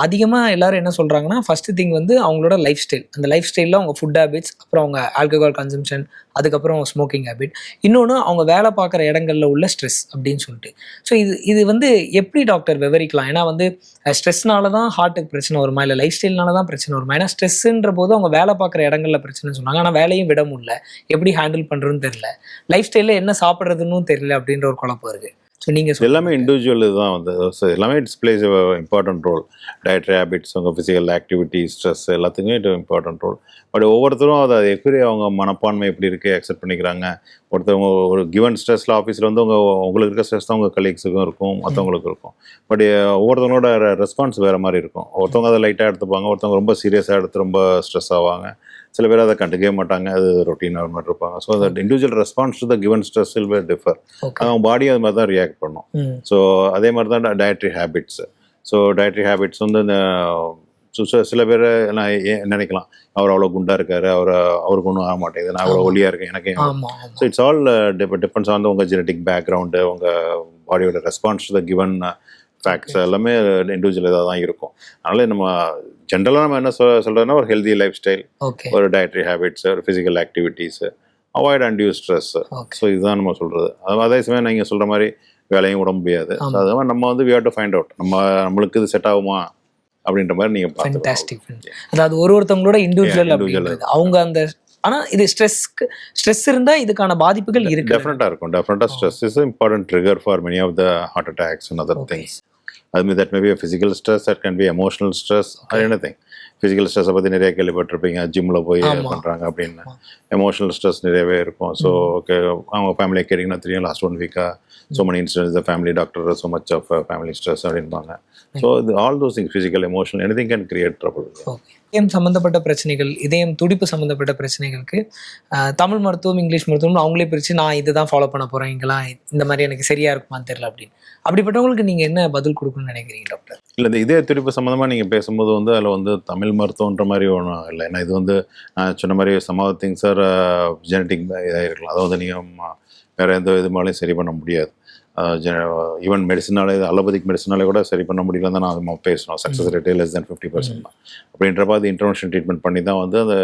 அதிகமாக எல்லாரும் என்ன சொல்கிறாங்கன்னா ஃபஸ்ட்டு திங் வந்து அவங்களோட லைஃப் ஸ்டைல் அந்த லைஃப் ஸ்டைலில் அவங்க ஃபுட் ஹேபிட்ஸ் அப்புறம் அவங்க ஆல்கஹால் கன்சம்ஷன் அதுக்கப்புறம் ஸ்மோக்கிங் ஹேபிட் இன்னொன்று அவங்க வேலை பார்க்குற இடங்கள்ல உள்ள ஸ்ட்ரெஸ் அப்படின்னு சொல்லிட்டு. ஸோ இது இது வந்து எப்படி டாக்டர் விவரிக்கலாம்? ஏன்னா வந்து ஸ்ட்ரெஸ்னால தான் ஹார்ட்டுக்கு பிரச்சனை வருமா? இல்லை லைஃப் ஸ்டைல்னால தான் பிரச்சனை வருமா? ஏன்னா ஸ்ட்ரெஸ்ன்ற போது அவங்க வேலை பார்க்குற இடங்களில் பிரச்சனை சொன்னாங்க. ஆனால் வேலையும் விட முடியல. எப்படி ஹேண்டில் பண்ணுறதுன்னு தெரியல. லைஃப் ஸ்டைலில் என்ன சாப்பிட்றதுன்னு தெரியல அப்படின்ற ஒரு குழப்பம் இருக்குது ஸோ நீங்கள் எல்லாமே இண்டிவிஜுவல் தான் வந்து. எல்லாமே it's plays important role dietary habits உங்கள் ஃபிசிக்கல் ஆக்டிவிட்டி ஸ்ட்ரெஸ் எல்லாத்துக்குமே இது இம்பார்ட்டன்ட் ரோல் பட் ஒவ்வொருத்தரும் அதை எப்படி அவங்க மனப்பான்மை எப்படி இருக்குது அக்செப்ட் பண்ணிக்கிறாங்க? ஒருத்தவங்க ஒரு கிவன் ஸ்ட்ரெஸ்ல ஆஃபீஸில் வந்து உங்கள் உங்களுக்கு இருக்க ஸ்ட்ரெஸ் தான் உங்கள் கலீக்ஸுக்கும் இருக்கும் மற்றவங்களுக்கும் இருக்கும். பட் ஒவ்வொருத்தவங்களோட ரெஸ்பான்ஸ் வேறு மாதிரி இருக்கும். ஒருத்தவங்க அதை லைட்டாக எடுத்துப்பாங்க ஒருத்தவங்க ரொம்ப சீரியஸாக எடுத்து ரொம்ப ஸ்ட்ரெஸ் ஆவாங்க. சில பேர் அதை கண்டுக்கவே மாட்டாங்க அது ரொட்டீனாக மாதிரி இருப்பாங்க. ஸோ அந்த individual response to the given stress will differ அவங்க பாடி அது மாதிரி தான் ரியாக்ட் பண்ணும். ஸோ அதே மாதிரி தான் dietary habits so dietary habits வந்து இந்த சில பேர் நான் நினைக்கலாம். அவர் அவ்வளோ குண்டா இருக்காரு அவர் அவருக்கு ஒன்றும் ஆக மாட்டேங்குது நான் அவ்வளோ. ஒல்லியா இருக்கேன் எனக்கு so it's all depends on உங்கள் ஜெனட்டிக் பேக்ரவுண்டு உங்கள் பாடியோட ரெஸ்பான்ஸ் த கிவன் ஃபேக்ட்ஸ் எல்லாமே இண்டிவிஜுவல் இதாக தான் இருக்கும். அதனால நம்ம ஜென்ரலாக நம்ம என்ன சொல் சொல்கிறோன்னா ஒரு ஹெல்தி லைஃப் ஸ்டைல் ஒரு டயட்ரி ஹேபிட்ஸ் ஒரு physical activities avoid undue stress okay so இதுதான் நம்ம சொல்கிறது அது அதே சமயம் நீங்கள் சொல்கிற மாதிரி வேலையும் விட முடியாது. அது மாதிரி நம்ம வந்து we have to find out நம்ம நம்மளுக்கு இது செட் ஆகுமா? அப்படின்ற மாதிரி நீங்கள் ஃபென்டாஸ்டிக் அதாவது ஒரு ஒருத்தவங்களோட இண்டிவிஜுவல். அப்படின்றது. அவங்க அந்த ஆனா இது ஸ்ட்ரெஸ்க்கு ஸ்ட்ரெஸ் இருந்தா இதுக்கான பாதிப்புகள் இருக்கு டெஃபினட்டாக இருக்கும். டெஃபினட்டாக stress is important trigger for many of the heart attacks and other. Things அது me that maybe physical stress that can be emotional stress any thing physical ஸ்ட்ரெஸ்ஸை பற்றி நிறைய கேள்விப்பட்டிருப்பீங்க. ஜிம்மில் போய். பண்ணுறாங்க அப்படின்னு. எமோஷனல் ஸ்ட்ரெஸ் நிறையவே இருக்கும். ஸோ ஓகே அவங்க ஃபேமிலியை கேட்டிங்கன்னா தெரியும் லாஸ்ட் ஒன் வீக்காக so incidents the family doctor so much of family stress அப்படின்பாங்க. ஸோ இது all those thing physical emotional any thing can create trouble இதயம் சம்மந்தப்பட்ட பிரச்சனைகள் இதயம் துடிப்பு சம்மந்தப்பட்ட பிரச்சனைகளுக்கு தமிழ் மருத்துவம் இங்கிலீஷ் மருத்துவம் அவங்களே பிரித்து நான் இதுதான் ஃபாலோ பண்ண போகிறேன் இங்கெல்லாம் இந்த மாதிரி எனக்கு சரியா இருக்குமான்னு தெரியல அப்படின்னு. அப்படிப்பட்டவங்களுக்கு நீங்கள் என்ன பதில் கொடுக்கணும்னு நினைக்கிறீங்க டாக்டர் இல்லை இந்த இதய துடிப்பு சம்மந்தமாக நீங்கள் பேசும்போது வந்து அதில் வந்து தமிழ் மருத்துவன்ற மாதிரி ஒன்றும் இல்லை. ஏன்னா இது வந்து நான் சொன்ன மாதிரி some of things are genetic இதாக இருக்கலாம் அதை வந்து நீங்கள் வேறு எந்த இது மேலேயும் சரி பண்ண முடியாது. ஈவன் மெடிசனாலே அலோபதிக் மெடிசனாலே கூட சரி பண்ண முடியலன்னு தான் நான் நம்ம பேசணும். சக்ஸஸ் ரேட்டே லெஸ் தென் ஃபிஃப்டி பர்சன்ட் தான். அப்படின்றப்ப அது இன்டர்வென்ஷன் ட்ரீட்மெண்ட் பண்ணி தான் வந்து அந்த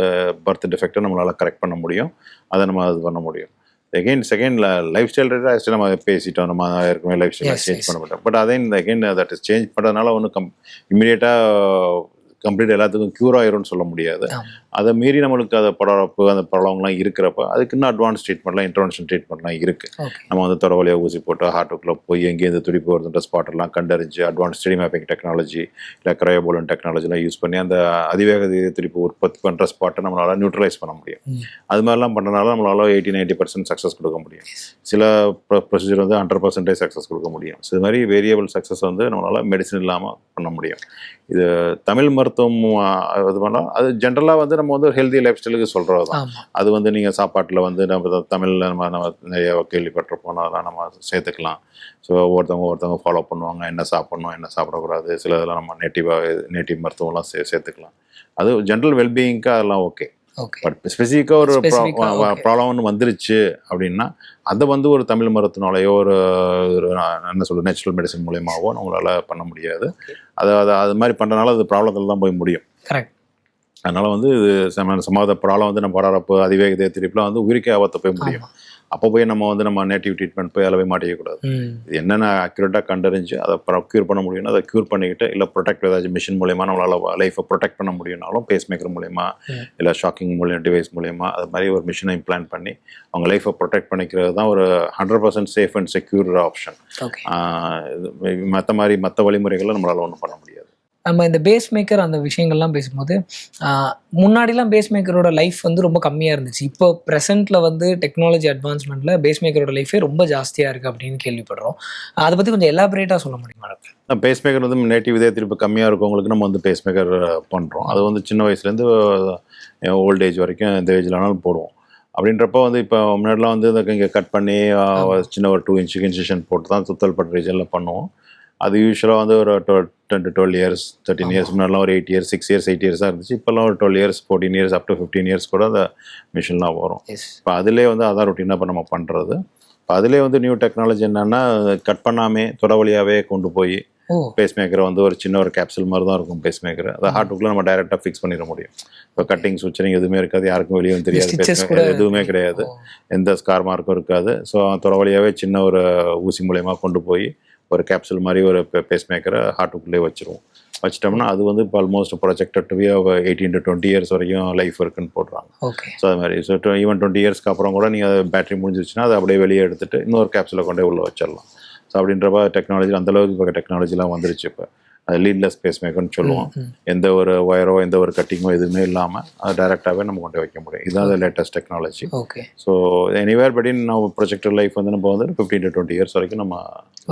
பர்த் டிஃபெக்ட்டை நம்மளால் கரெக்ட் பண்ண முடியும். அதை நம்ம அது பண்ண முடியும். எகெயின் செகண்ட் லைஃப் ஸ்டைல் ரேட்டாக நம்ம பேசிட்டோம். நம்ம ஏற்கனவே லைஃப் ஸ்டைல் சேஞ்ச். பண்ண மாட்டோம். பட் அதே இந்த அகைன் தட் இஸ் சேஞ்ச் பண்ணுறதுனால ஒன்றும் கம் இமீடியட்டாக கம்ப்ளீட் எல்லாத்துக்கும் க்யூர் ஆயிரும்னு சொல்ல முடியாது. அதை மீறி நம்மளுக்கு அதை படரப்பு அந்த ப்ராப்ளம்லாம் இருக்கிறப்ப அதுக்கு இன்னும் அட்வான்ஸ் ட்ரீட்மெண்ட்லாம் இன்டர்வென்ஷன் ட்ரீட்மெண்ட்லாம் இருக்குது ஓகே நம்ம வந்து தொடவலியாக ஊசி போட்டு ஹார்ட்டுக்குள்ளே போய் எங்கேருந்து துடிப்பு வருதுன்ற ஸ்பாட்டெல்லாம் கண்டறிஞ்சு அட்வான்ஸ் ஸ்டடி மேப்பிங் டெக்னாலஜி இல்லை கிரயோபோலன் டெக்னாலஜிலாம் யூஸ் பண்ணி அந்த அதிவேக துடிப்பு உற்பத்தி பண்ணுற ஸ்பாட்டை நம்மளால் நியூட்ரலைஸ் பண்ண முடியும். அது மாதிரிலாம் பண்ணுறதுனால நம்மளால எயிட்டி நைன்ட்டி பர்சன்ட் சக்ஸஸ் கொடுக்க முடியும். சில ப்ரொசீஜர் வந்து ஹண்ட்ரட் பர்சன்டேஜ் சக்ஸஸ் கொடுக்க முடியும். ஸோ இது மாதிரி வேரியபிள் சக்ஸஸ் வந்து நம்மளால் மெடிசன் இல்லாமல் பண்ண முடியும். இது தமிழ் மருத்துவம் இது பண்ணால் அது ஜென்ரலாக வந்து நம்ம வந்து ஹெல்தி லைஃப் ஸ்டைலுக்கு சொல்கிறது தான் அது வந்து நீங்கள் சாப்பாட்டில் வந்து நம்ம தமிழில் நம்ம நம்ம நிறைய கேள்விப்பட்டிருப்போம். அதெல்லாம் நம்ம சேர்த்துக்கலாம். ஸோ ஒவ்வொருத்தவங்க ஒருத்தவங்க ஃபாலோ பண்ணுவாங்க. என்ன சாப்பிடணும் என்ன சாப்பிடக்கூடாது சில இதெல்லாம் நம்ம நேட்டிவாக நேட்டிவ் மருத்துவம்லாம் சே சேர்த்துக்கலாம். அது ஜென்ரல் வெல்பீயிங்க்கு அதெல்லாம் ஓகே பட் ஸ்பெசிஃபிக்காக ஒரு. ப்ராப்ளம் ஒன்று வந்துருச்சு அப்படின்னா அதை வந்து ஒரு தமிழ் மருத்துவனாலேயோ ஒரு என்ன சொல்ற நேச்சுரல் மெடிசன் மூலியமாவோ நம்மளால பண்ண முடியாது. அது அது அது மாதிரி பண்ணுறதுனால அது ப்ராப்ளத்தில் தான் போய் முடியும். கரெக்ட் அதனால வந்து இது சம சமாத ப்ராப்ளம் வந்து நம்ம பரப்பு அதிவேக திருப்பிலாம் வந்து உயிருக்கே ஆபத்தை போய் முடியும். அப்போ போய் நம்ம வந்து நம்ம நேட்டிவ் ட்ரீட்மெண்ட் போய் அதில் போய் மாட்டிக்கக்கூடாது இது என்னென்ன அக்யூரேட்டாக கண்டறிஞ்சு அதை க்யூர் பண்ண முடியும்னா அதை க்யூர் பண்ணிக்கிட்டு இல்லை ப்ரொடெக்ட் ஏதாச்சும் மிஷின் மூலயமா நம்மளால் லைஃப்பை ப்ரொடெக்ட் பண்ண முடியும்னாலும் பேஸ் மேக்கர் மூலயமா. இல்லை ஷாக்கிங் மூலியம் டிவைஸ் மூலயமா அது மாதிரி ஒரு மிஷினை இம்ப்ளான்ட் பண்ணி அவங்க லைஃப்பை ப்ரொடெக்ட் பண்ணிக்கிறது தான் ஒரு hundred percent safe and secure option மற்ற மாதிரி மற்ற வழிமுறைகளை நம்மளால் ஒன்றும் பண்ண முடியாது. நம்ம இந்த பேஸ் மேக்கர் அந்த விஷயங்கள்லாம் பேசும்போது முன்னாடிலாம் பேஸ் மேக்கரோட லைஃப் வந்து ரொம்ப கம்மியாக இருந்துச்சு. இப்போ ப்ரெசென்ட்டில் வந்து டெக்னாலஜி அட்வான்ஸ்மெண்ட்டில் பேஸ் மேக்கரோட லைஃபே ரொம்ப ஜாஸ்தியாக இருக்குது அப்படின்னு கேள்விப்படுறோம். அதை பற்றி கொஞ்சம் எலாபரேட்டாக சொல்ல முடியுமா டாக்டர்? பேஸ் மேக்கர் வந்து நேட்டிவ் இதே திருப்பி கம்மியாக இருக்கவங்களுக்கு நம்ம வந்து பேஸ் மேக்கர் பண்ணுறோம் அது வந்து சின்ன வயசுலேருந்து ஓல்ட் ஏஜ் வரைக்கும் எந்த ஏஜில் ஆனாலும் போடுவோம். அப்படின்றப்போ வந்து இப்போ முன்னாடிலாம் வந்து இங்கே கட் பண்ணி சின்ன ஒரு டூ இன்ச்சுக்கு இன்ஜெக்ஷன் போட்டு தான் சுத்தல் பட்டு ரீஜனில் பண்ணுவோம். அது யூஸ்வலாக வந்து ஒரு ten to twelve years thirteen years முன்னாடிலாம் ஒரு eight years six years eight இயர்ஸாக இருந்துச்சு. இப்போல்லாம் ஒரு twelve years fourteen years up to fifteen years கூட அந்த மிஷின்லாம் வரும். இப்போ அதிலே வந்து அதான் ரொட்டீனாக இப்போ நம்ம பண்ணுறது அதிலே வந்து நியூ டெக்னாலஜி என்னன்னா கட் பண்ணாமே தொட வழியாவே கொண்டு போய் பேஸ் மேக்கரை வந்து ஒரு சின்ன ஒரு கேப்சூல் மாதிரி தான் இருக்கும் பேஸ் மேக்கர் அதை ஹார்ட்டுக்குள்ள நம்ம டைரெக்டாக ஃபிக்ஸ் பண்ணிட முடியும். இப்போ கட்டிங் சுவிச்சரிங் எதுவுமே இருக்காது யாருக்கும் வெளியும் தெரியாது எதுவுமே கிடையாது. எந்த ஸ்கார் மார்க்கும் இருக்காது. ஸோ தொட வழியாவே சின்ன ஒரு ஊசி மூலயமா கொண்டு போய் ஒரு கேப்சூல் மாதிரி ஒரு பேஸ் மேக்கரை ஹார்ட்டுக்குள்ளே வச்சிருவோம். வச்சிட்டோம்னா அது வந்து இப்போ almost projected to eighteen to twenty years வரைக்கும் லைஃப் இருக்குன்னு போடுறாங்க. ஓகே ஸோ அது மாதிரி. ஸோ ஈவன் டுவெண்ட்டி இயர்ஸ்க்கு அப்புறம் கூட நீங்கள் பேட்டரி முடிஞ்சிருச்சுன்னா அதை அப்படியே வெளியே எடுத்துட்டு இன்னொரு கேப்சூலை கொண்டே உள்ளே வச்சிடலாம். ஸோ அப்படின்றப்ப டெக்னாலஜி அந்தளவுக்கு இப்போ டெக்னாலஜிலாம் வந்துருச்சு இப்போ. அது லீட்லெஸ் பேஸ் மேக்கர்னு சொல்லுவோம். எந்த ஒரு ஒயரோ எந்த ஒரு கட்டிங்கோ எதுவுமே இல்லாமல் அது டைரெக்டாகவே நம்ம கொண்டு வைக்க முடியும். இதுதான் latest technology okay so anywhere பட்டின் நம்ம ப்ரொஜெக்டர் லைஃப் வந்து நம்ம வந்து ஃபிஃப்டீன் டு டுவெண்ட்டி இயர்ஸ் வரைக்கும் நம்ம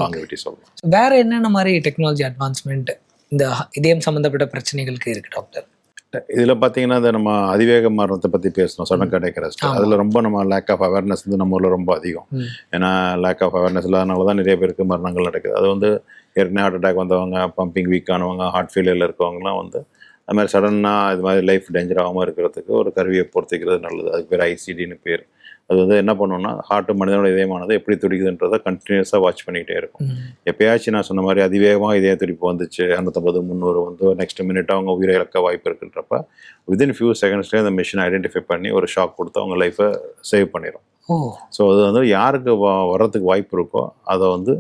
லாங்கிவிட்டி சொல்லலாம் வேற என்னென்ன மாதிரி டெக்னாலஜி அட்வான்ஸ்மெண்ட் இந்த இதயம் சம்பந்தப்பட்ட பிரச்சனைகளுக்கு இருக்கு டாக்டர் இதில் பார்த்தீங்கன்னா இந்த நம்ம அதிவேக மரணத்தை பற்றி பேசணும் சடன் arrest ஆமா. அதில் ரொம்ப நம்ம லேக் ஆஃப் அவேர்னஸ் வந்து நம்ம ஊரில் ரொம்ப அதிகம். ஏன்னா லேக் ஆஃப் அவேர்னஸ் இல்லாதனால தான் நிறைய பேருக்கு மரணங்கள் நடக்குது. அது வந்து ஏற்கனவே ஹார்ட் அட்டாக் வந்தவங்க பம்பிங் வீக் ஆனவங்க ஹார்ட் ஃபெயிலியரில் இருக்கவங்கலாம் வந்து அது மாதிரி சடனாக இது மாதிரி லைஃப் டேஞ்சர் ஆகாமல் இருக்கிறதுக்கு ஒரு கருவியை பொறுத்திக்கிறது நல்லது. அதுக்கு பேர் ஐசிடின்னு பேர். அது வந்து என்ன பண்ணுன்னா ஹார்ட் மனிதனோட இதயமானது எப்படி துடிக்குதுன்றதை கண்டினியூஸாக வாட்ச் பண்ணிக்கிட்டே இருக்கும். எப்பயாச்சும் நான் சொன்ன மாதிரி அதிவேகமாக இதய துடிப்பு வந்துச்சு இரநூத்தம்பது முந்நூறு வந்து நெக்ஸ்ட் மினிட் அவங்க உயிரை இழக்க வாய்ப்பு இருக்குன்றப்ப வித்தின் ஃபியூ செகண்ட்ஸ்லேயே அந்த மிஷின் ஐடென்டிஃபை பண்ணி ஒரு ஷாக் கொடுத்து அவங்க லைஃப்பை சேவ் பண்ணிடும் ஸோ அது வந்து யாருக்கு வ- வர்றதுக்கு வாய்ப்பு இருக்கோ அதை வந்து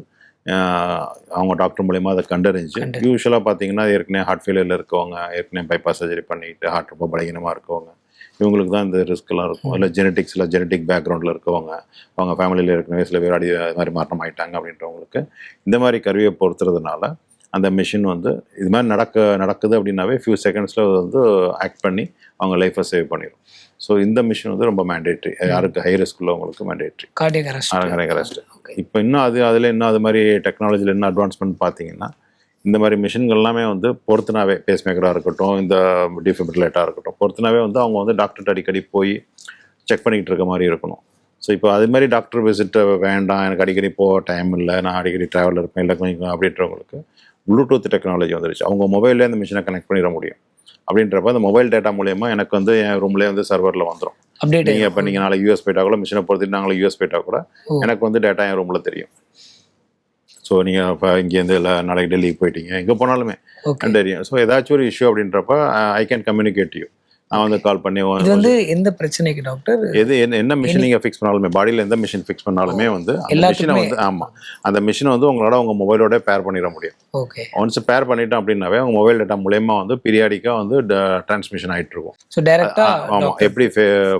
அவங்க டாக்டர் மூலயமா அதை கண்டறிஞ்சு கண்டறி- யூஸ்வலாக பார்த்தீங்கன்னா ஏற்கனவே ஹார்ட் ஃபெயிலியரில் இருக்கவங்க ஏற்கனவே பைபாஸ் சர்ஜரி பண்ணிட்டு ஹார்ட் ரொம்ப பலகீனமாக இருக்கவங்க இவங்களுக்கு தான் இந்த ரிஸ்க்லாம் இருக்கும். இல்லை ஜெனட்டிக்ஸில் ஜெனட்டிக் பேக்ரவுண்டில் இருக்கவங்க அவங்க ஃபேமிலியில் ஏற்கனவே சில பேர் அடி அது மாதிரி மாற்றம் ஆயிட்டாங்க அப்படின்றவங்களுக்கு இந்த மாதிரி கருவியை பொறுத்துறதுனால அந்த மிஷின் வந்து இது மாதிரி நடக்க நடக்குது அப்படின்னாவே ஃபியூ செகண்ட்ஸில் வந்து ஆக்ட் பண்ணி அவங்க லைஃப்பை சேவ் பண்ணிடும் ஸோ இந்த மிஷின் வந்து ரொம்ப மேண்டேட்ரி யாருக்கு? ஹை ரிஸ்க் உள்ளவங்களுக்கு மேண்டேட்ரி கார்டியக் அரெஸ்ட் இப்போ இன்னும் அது அதில் இன்னும் அது மாதிரி டெக்னாலஜியில் என்ன அட்வான்ஸ்மெண்ட் பார்த்தீங்கன்னா இந்த மாதிரி மிஷின்கள் எல்லாமே வந்து பொறுத்துனாவே பேஸ் மேக்கராக இருக்கட்டும் இந்த டிஃபிபிரிலேட்டாக இருக்கட்டும் பொறுத்துனாவே வந்து அவங்க வந்து டாக்டர்கிட்ட அடிக்கடி போய் செக் பண்ணிக்கிட்டு இருக்க மாதிரி இருக்கணும். ஸோ இப்போ அது மாதிரி டாக்டர் விசிட் வேண்டாம் எனக்கு அடிக்கடி போக டைம் இல்லை நான் அடிக்கடி ட்ராவல் இருப்பேன் இல்லை கொஞ்சம் அப்படின்றவங்களுக்கு ப்ளூடூத் டெக்னாலஜி வந்துருச்சு. அவங்க மொபைல்லே அந்த மிஷினை கனெக்ட் பண்ணிட முடியும். அப்படின்றப்ப அந்த மொபைல் டேட்டா மூலயமா எனக்கு வந்து என் ரூம்லேயே வந்து சர்வரில் வந்துடும் நீங்கள் இப்போ நீங்கள் நாளைக்கு யூஎஸ் போயிட்டா கூட மிஷினை பொறுத்துட்டு நாங்களே யூஎஸ் போயிட்டா கூட. எனக்கு வந்து டேட்டா என் ரூமில் தெரியும். ஸோ நீங்கள் இப்போ இங்கேருந்து இல்லை நாளைக்கு டெல்லிக்கு போயிட்டீங்க. எங்கே போனாலுமே. தெரியும் ஸோ ஏதாச்சும் ஒரு இஷ்யூ அப்படின்றப்ப ஐ கேன் கம்யூனிகேட் யூ நான் வந்து கால் பண்ணி இது வந்து எந்த பிரச்சனைக்கு டாக்டர் எது என்ன என்ன மிஷின் நீங்கள் ஃபிக்ஸ் பண்ணாலுமே பாடியில் எந்த மிஷின் ஃபிக்ஸ் பண்ணாலுமே வந்து அந்த மிஷினை. வந்து ஆமாம் அந்த மிஷினை வந்து உங்களோட உங்கள் மொபைலோட பேர் பண்ணிட முடியும். ஓகே. ஒன்ஸ் பேர் பண்ணிட்டோம் அப்படின்னாவே உங்கள் மொபைல் டேட்டா மூலயமா வந்து பீரியாடிக்காக வந்து டிரான்ஸ்மிஷன் ஆகிட்டு இருக்கும் ஸோ டைரக்டா ஆமாம் எப்படி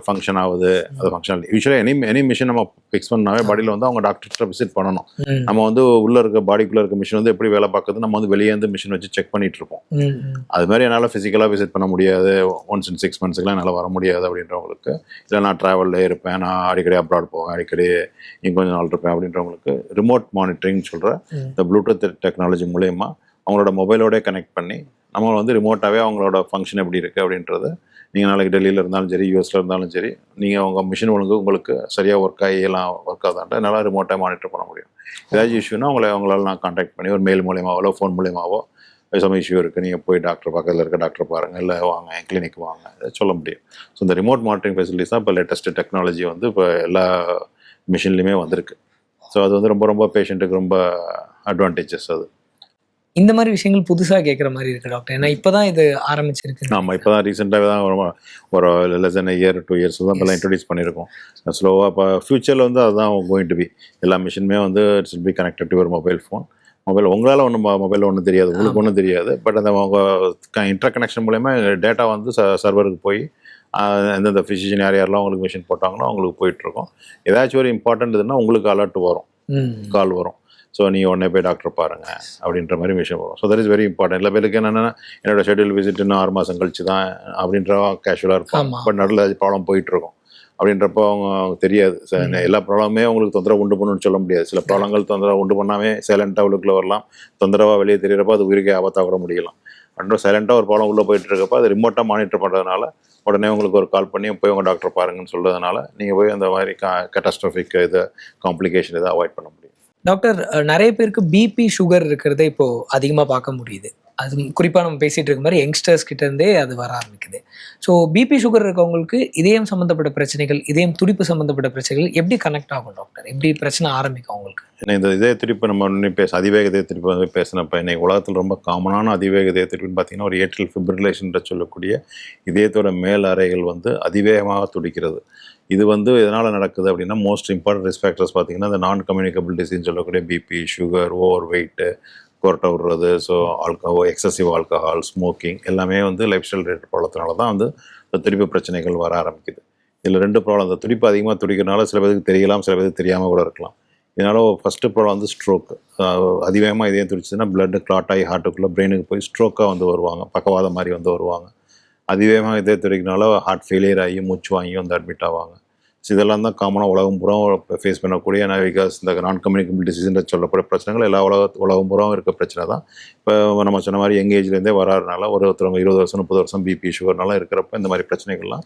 ஃபங்க்ஷன் ஆகுது? அது ஃபங்க்ஷன் யூஸ்வலாக எனி எனி மிஷின் நம்ம ஃபிக்ஸ் பண்ணாவே பாடியில் வந்து அவங்க டாக்டர்கிட்ட விசிட் பண்ணணும். நம்ம வந்து உள்ள இருக்க பாடிக்குள்ள இருக்க மிஷின் வந்து எப்படி வேலை பார்க்குது நம்ம வந்து வெளியே இருந்து மிஷின் வச்சு செக் பண்ணிட்டு இருப்போம் அது மாதிரி என்னால் ஃபிசிக்கலாக விசிட் பண்ண முடியாது. ஒன்ஸ் சிக்ஸ் மந்த்ஸ்க்குலாம் என்னால் வர முடியாது அப்படின்றவங்களுக்கு இல்லை நான் ட்ராவலில் இருப்பேன். நான் அடிக்கடி அப்ராட் போவேன். அடிக்கடி இங்கே கொஞ்ச நாள் இருப்பேன். அப்படின்றவங்களுக்கு ரிமோட் மானிட்டரிங் சொல்கிற. இந்த ப்ளூடூத் டெக்னாலஜி மூலயமா அவங்களோட மொபைலோட கனெக்ட் பண்ணி நம்ம வந்து ரிமோட்டாகவே அவங்களோட ஃபங்க்ஷன் எப்படி இருக்குது அப்படின்றத நீங்கள் நாளைக்கு டெல்லியில் இருந்தாலும் சரி யூஎஸில் இருந்தாலும் சரி நீங்கள் உங்கள் மிஷின் ஒழுங்கு உங்களுக்கு சரியாக ஒர்க் ஆகி எல்லாம் ஒர்க் ஆகுதான்ட்டு நல்லா ரிமோட்டாக மானிட்டர் பண்ண முடியும். ஏதாச்சும் இஷ்யூனா உங்களை அவங்களால நான் காண்டாக்ட் பண்ணி ஒரு மெயில் மூலியமாவோ ஃபோன் மூலியமாவோ சம இஷ்யூ இருக்குது நீங்கள் போய் டாக்டர் பக்கத்தில் இருக்க டாக்டர் பாருங்கள் இல்லை வாங்க என் கிளினிக் வாங்க. இதை சொல்ல முடியும். ஸோ இந்த ரிமோட் மானிட்டரிங் ஃபெசிலிட்டிஸ் தான் இப்போ லேட்டஸ்ட் டெக்னாலஜி வந்து இப்போ எல்லா மிஷின்லையுமே வந்திருக்கு. ஸோ அது வந்து ரொம்ப ரொம்ப பேஷண்ட்டுக்கு ரொம்ப அட்வான்டேஜஸ் அது. இந்த மாதிரி விஷயங்கள் புதுசா கேட்குற மாதிரி இருக்கு டாக்டர் ஏன்னா இப்பதான் இது ஆரம்பிச்சிருக்கு. ஆமாம் இப்போ தான் ரீசெண்டாக தான் ஒரு ஒரு less than year two years தான் இப்போலாம் இன்ட்ரடியூஸ் பண்ணியிருக்கோம். ஸ்லோவாக இப்போ ஃப்யூச்சரில் வந்து அதுதான் கோயிங் டு பி எல்லா மிஷினுமே வந்து இட்ஸ் பி கனெக்டட் டு ஒரு மொபைல் ஃபோன் மொபைல் உங்களால் ஒன்றும் மொபைல் ஒன்றும் தெரியாது. உங்களுக்கு ஒன்றும் தெரியாது. பட் அந்த உங்கள் இன்டர் கனெக்ஷன் மூலயமா டேட்டா வந்து சர்வருக்கு போய் எந்தெந்த ஃபிசிஷியன் யார் யாரெல்லாம் உங்களுக்கு மிஷின் போட்டாங்களோ அவங்களுக்கு போயிட்டுருக்கோம். ஏதாச்சும் ஒரு இம்பார்ட்டன்ட் இதுன்னா உங்களுக்கு அலர்ட் வரும். கால் வரும். ஸோ நீங்கள் உடனே போய் டாக்டர் பாருங்க அப்படின்ற மாதிரி விஷயம் வரும். So that is very important இல்லை பேருக்கு என்னென்னா என்னோட ஷெட்யூல் விசிட் இன்னும் ஆறு மாதம் கழிச்சு தான் அப்படின்ற கேஷுவலாக இருக்கும். பட் நடுவில் ப்ராப்ளம் போயிட்டு இருக்கும் அப்படின்றப்போ அவங்க தெரியாது. எல்லா ப்ராப்ளமே அவங்களுக்கு தொந்தரவு உண்டு பண்ணுன்னு சொல்ல முடியாது. சில ப்ராப்ளங்கள் தொந்தரவு உண்டு பண்ணாமே சைலண்ட்டாக உள்ளுக்குள்ளே வரலாம். தொந்தரவாக வெளியே தெரியறப்ப அது உயிருக்கே ஆபத்தாக கூட முடியலாம். அப்புறம் சைலண்ட்டாக ஒரு ப்ராப்ளம் உள்ளே போயிட்டு இருக்கப்ப அது ரிமோட்டாக மானிட்டர் பண்ணுறதுனால உடனே உங்களுக்கு ஒரு கால் பண்ணி போய் உங்கள் டாக்டர் பாருங்கன்னு சொல்றதுனால நீங்கள் போய் அந்த மாதிரி கேட்டாஸ்ட்ரோஃபிக் இதை காம்ப்ளிகேஷன் இதை அவாய்ட் பண்ண முடியும். டாக்டர் நிறைய பேருக்கு பிபி சுகர் இருக்கிறத இப்போ அதிகமா பார்க்க முடியுது. அது குறிப்பாக நம்ம பேசிகிட்டு இருக்க மாதிரி யங்ஸ்டர்ஸ் கிட்டேருந்தே அது வர ஆரம்பிக்குது. ஸோ பிபி சுகர் இருக்கவங்களுக்கு இதயம் சம்மந்தப்பட்ட பிரச்சனைகள் இதயம் துடிப்பு சம்மந்தப்பட்ட பிரச்சனைகள் எப்படி கனெக்ட் ஆகும் டாக்டர் எப்படி பிரச்சனை ஆரம்பிக்கும் அவங்களுக்கு? இந்த இதய துடிப்பு நம்ம ஒன்று பேச அதிவேக இதய துடிப்பு வந்து பேசினப்ப இன்னைக்கு உலகத்தில் ரொம்ப காமனான அதிவேக இதய துடிப்புன்னு பார்த்தீங்கன்னா ஒரு ஏற்றில் ஃபிப்ரிலேஷன் சொல்லக்கூடிய இதயத்தோட மேல் அறைகள் வந்து அதிவேகமாக துடிக்கிறது. இது வந்து எதனால் நடக்குது அப்படின்னா மோஸ்ட் இம்பார்ட்டன்ட் ரிஸ்க் ஃபேக்டர்ஸ் பார்த்தீங்கன்னா இந்த நான் கம்யூனிகபிள் டிசீஸ் சொல்லக்கூடிய பிபி சுகர் ஓவர் வெயிட்டு கோர்ட்டை விடுறது so alcohol excessive alcohol smoking எல்லாமே வந்து லைஃப் ஸ்டைல் ரேட் ப்ராப்ளத்தினால தான் வந்து இந்த துடிப்பு பிரச்சனைகள் வர ஆரம்பிக்குது. இதில் ரெண்டு ப்ராப்ளம் இந்த துடிப்பு அதிகமாக துடிக்கிறனால சில பேருக்கு தெரியலாம் சில பேருக்கு தெரியாமல் கூட இருக்கலாம். இதனால் ஃபஸ்ட்டு ப்ராப்ளம் வந்து ஸ்ட்ரோக் அதிவேகமாக இதே துடிச்சதுன்னா பிளட் கிளாட் ஆகி ஹார்ட்டுக்குள்ளே பிரெயினுக்கு போய் ஸ்ட்ரோக்காக வந்து வருவாங்க பக்கவாதம் மாதிரி வந்து வருவாங்க. அதிவேகமாக இதே துடிக்கிறனால ஹார்ட் ஃபெயிலியர் ஆகி மூச்சு வாங்கி வந்து அட்மிட் ஆவாங்க. ஸோ இதெல்லாம் தான் காமனாக உலகம் பூரா ஃபேஸ் பண்ணக்கூடிய ஏன்னா பிகாஸ் இந்த நான் கம்யூனிகபிள் டிசீஸ்ன்ற சொல்லக்கூடிய பிரச்சனைகள் எல்லா உலக உலகம் பூரா இருக்க பிரச்சனை தான். இப்போ நம்ம சொன்ன மாதிரி யங் ஏஜ்லேருந்தே வராதுனால ஒரு ஒருத்தவங்க இருபது வருஷம் முப்பது வருஷம் பிபி சுகர்னால இருக்கிறப்ப இந்த மாதிரி பிரச்சனைகள்லாம்.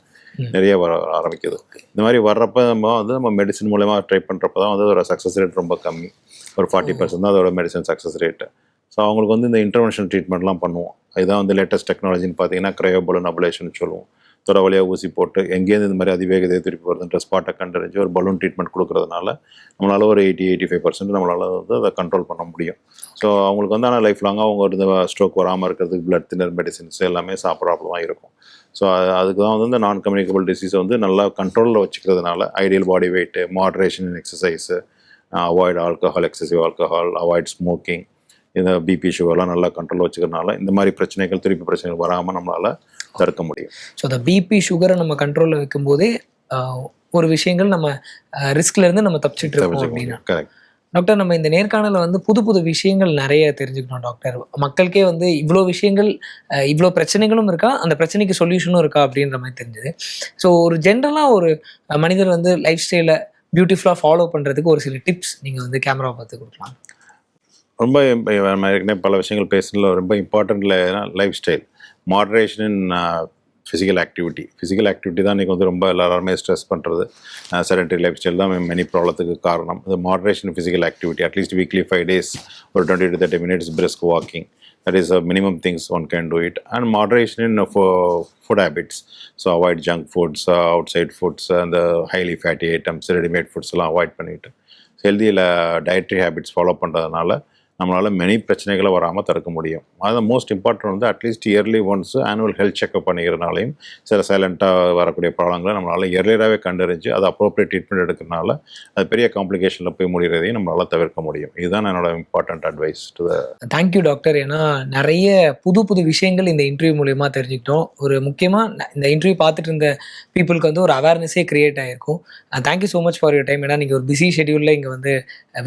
நிறைய வர ஆரம்பிக்குது. இந்த மாதிரி வர்றப்ப நம்ம வந்து நம்ம மெடிசன் மூலயமா ட்ரை பண்ணுறப்ப தான் வந்து ஒரு சக்ஸஸ் ரேட் ரொம்ப கம்மி. ஒரு ஃபார்ட்டி பர்சன்ட் தான் அதோட மெடிசன் சக்ஸஸ் ரேட்டு ஸோ அவங்களுக்கு வந்து இந்த இன்டர்வென்ஷன் ட்ரீட்மெண்ட்லாம் பண்ணுவோம். இதுதான் வந்து லேட்டஸ்ட் டெக்னாலஜின்னு பார்த்தீங்கன்னா க்ரையோபலன் அபலேஷன் சொல்லுவோம். துறை வழியாக ஊசி போட்டு எங்கேருந்து இந்த மாதிரி அதிவேக திருப்பி வருதுன்ற ஸ்பாட்டை கண்டறிஞ்சு ஒரு பலூன் ட்ரீட்மெண்ட் கொடுக்கறதுனால நம்மளால் ஒரு எயிட்டி எயிட்டி ஃபைவ் பர்சன்ட் நம்மளால் வந்து அதை கண்ட்ரோல் பண்ண முடியும். ஸோ அவங்களுக்கு வந்து ஆனால் லைஃப் லாங்காக அவங்க இந்த ஸ்ட்ரோக் வராமல் இருக்கிறதுக்கு பிளட் தின்னர் மெடிசின்ஸ் எல்லாமே சாப்பிட்றாப்புல இருக்கும். ஸோ அதுக்கு தான் வந்து இந்த நான் கம்யூனிகபிள் டிசீஸை வந்து நல்லா கண்ட்ரோலில் வச்சுக்கிறதுனால ideal body weight moderation in exercise avoid alcohol excessive alcohol avoid smoking இந்த பிபி சுகர்லாம் நல்லா கண்ட்ரோல் வச்சுக்கிறதுனால இந்த மாதிரி பிரச்சனைகள் திருப்பி பிரச்சனைகள் வராமல் நம்மளால் தடுக்க முடியும். ஸோ அந்த பிபி சுகரை நம்ம கண்ட்ரோலில் வைக்கும்போதே ஒரு விஷயங்கள் நம்ம ரிஸ்க்ல இருந்து நம்ம தப்பிச்சிட்டு இருக்கோம் அப்படின்னா. கரெக்ட் டாக்டர் நம்ம இந்த நேர்காணல வந்து புது புது விஷயங்கள் நிறைய தெரிஞ்சுக்கணும் டாக்டர் மக்களுக்கே வந்து இவ்வளோ விஷயங்கள் இவ்வளோ பிரச்சனைகளும் இருக்கா? அந்த பிரச்சனைக்கு சொல்யூஷனும் இருக்கா அப்படின்ற மாதிரி தெரிஞ்சுது. ஸோ ஒரு ஜென்ரலாக ஒரு மனிதர் வந்து லைஃப் ஸ்டைலை பியூட்டிஃபுல்லாக ஃபாலோ பண்ணுறதுக்கு ஒரு சில டிப்ஸ் நீங்கள் வந்து கேமரா பார்த்து கொடுக்கலாம். ரொம்ப நம்ம ஏற்கனவே பல விஷயங்கள் பேசுனதுல ரொம்ப important life style moderation in physical activity physical activity தான் இன்றைக்கி வந்து ரொம்ப எல்லாருமே ஸ்ட்ரெஸ் பண்ணுறது செடன்டரி லைஃப் ஸ்டைல் தான் மெனி ப்ராப்ளத்துக்கு காரணம். இந்த moderation physical activity at least weekly five days ஒரு twenty to thirty minutes brisk walking that is a minimum things one can do it. And moderation in uh, for food habits. So avoid junk foods uh, outside foods uh, and the highly fatty items ready made foods எல்லாம் avoid பண்ணிட்டு ஹெல்தியில் dietary habits follow பண்ணுறதுனால நம்மளால் many பிரச்சனைகளை வராமல் தடுக்க முடியும். அதை மோஸ்ட் இம்பார்ட்டன்ட் வந்து at least yearly once annual health checkup பண்ணிக்கிறனாலையும் சில சைலண்ட்டாக வரக்கூடிய ப்ராப்ளங்களை நம்மளால் இயர்லியராகவே கண்டறிஞ்சு அது அப்ரோப்ரியேட் ட்ரீட்மெண்ட் எடுக்கிறனால அது பெரிய காம்ப்ளிகேஷனில் போய் முடிகிறதையும் நம்மளால் தவிர்க்க முடியும். இதுதான் என்னோட important advice to the thank you doctor ஏன்னா நிறைய புது புது விஷயங்கள் இந்த இன்டர்வியூ மூலயமா தெரிஞ்சுக்கிட்டோம். ஒரு முக்கியமாக இந்த இன்டர்வியூ பார்த்துட்டு இருந்த பீப்புளுக்கு வந்து ஒரு அவேர்னஸே கிரியேட் ஆகிருக்கும் thank you so much for your time ஏன்னா நீங்கள் ஒரு பிஸி ஷெடியூலில் இங்கே வந்து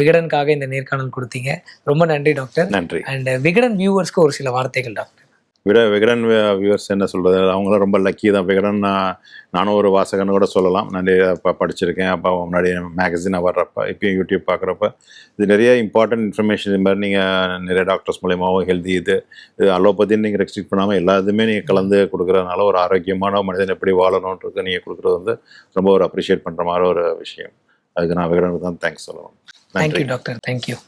விகடனுக்காக இந்த நேர்காணல் கொடுத்தீங்க. ரொம்ப நன்றி டாக்டர் நன்றி. அண்ட் விகடன் வியூவர்ஸ்க்கு ஒரு சில வார்த்தைகள் டாக்டர் விட விகடன் வியூவர்ஸ் என்ன சொல்கிறது அவங்களாம் ரொம்ப லக்கி தான். விகடன் நான் நானும் ஒரு வாசகன்னு கூட சொல்லலாம். நிறைய ப படிச்சிருக்கேன். அப்போ முன்னாடி மேகசினாக வர்றப்ப இப்பயும் யூடியூப் பார்க்குறப்ப இது நிறைய இம்பார்ட்டன்ட் இன்ஃபர்மேஷன் இது மாதிரி நீங்கள் நிறைய டாக்டர்ஸ் மூலியமாகவும் ஹெல்தி இது இது அலோபதின்னு நீங்கள் ரெஸ்ட்ரிக்ட் பண்ணாமல் எல்லா இதுவுமே நீங்கள் கலந்து கொடுக்குறதுனால ஒரு ஆரோக்கியமான மனிதன் எப்படி வாழணுன்றது நீங்கள் கொடுக்குறது வந்து ரொம்ப ஒரு அப்ரிஷியேட் பண்ணுற மாதிரி ஒரு விஷயம். அதுக்கு நான் விகடனுக்கு தான் தேங்க்ஸ் சொல்லணும். Thank you doctor thank you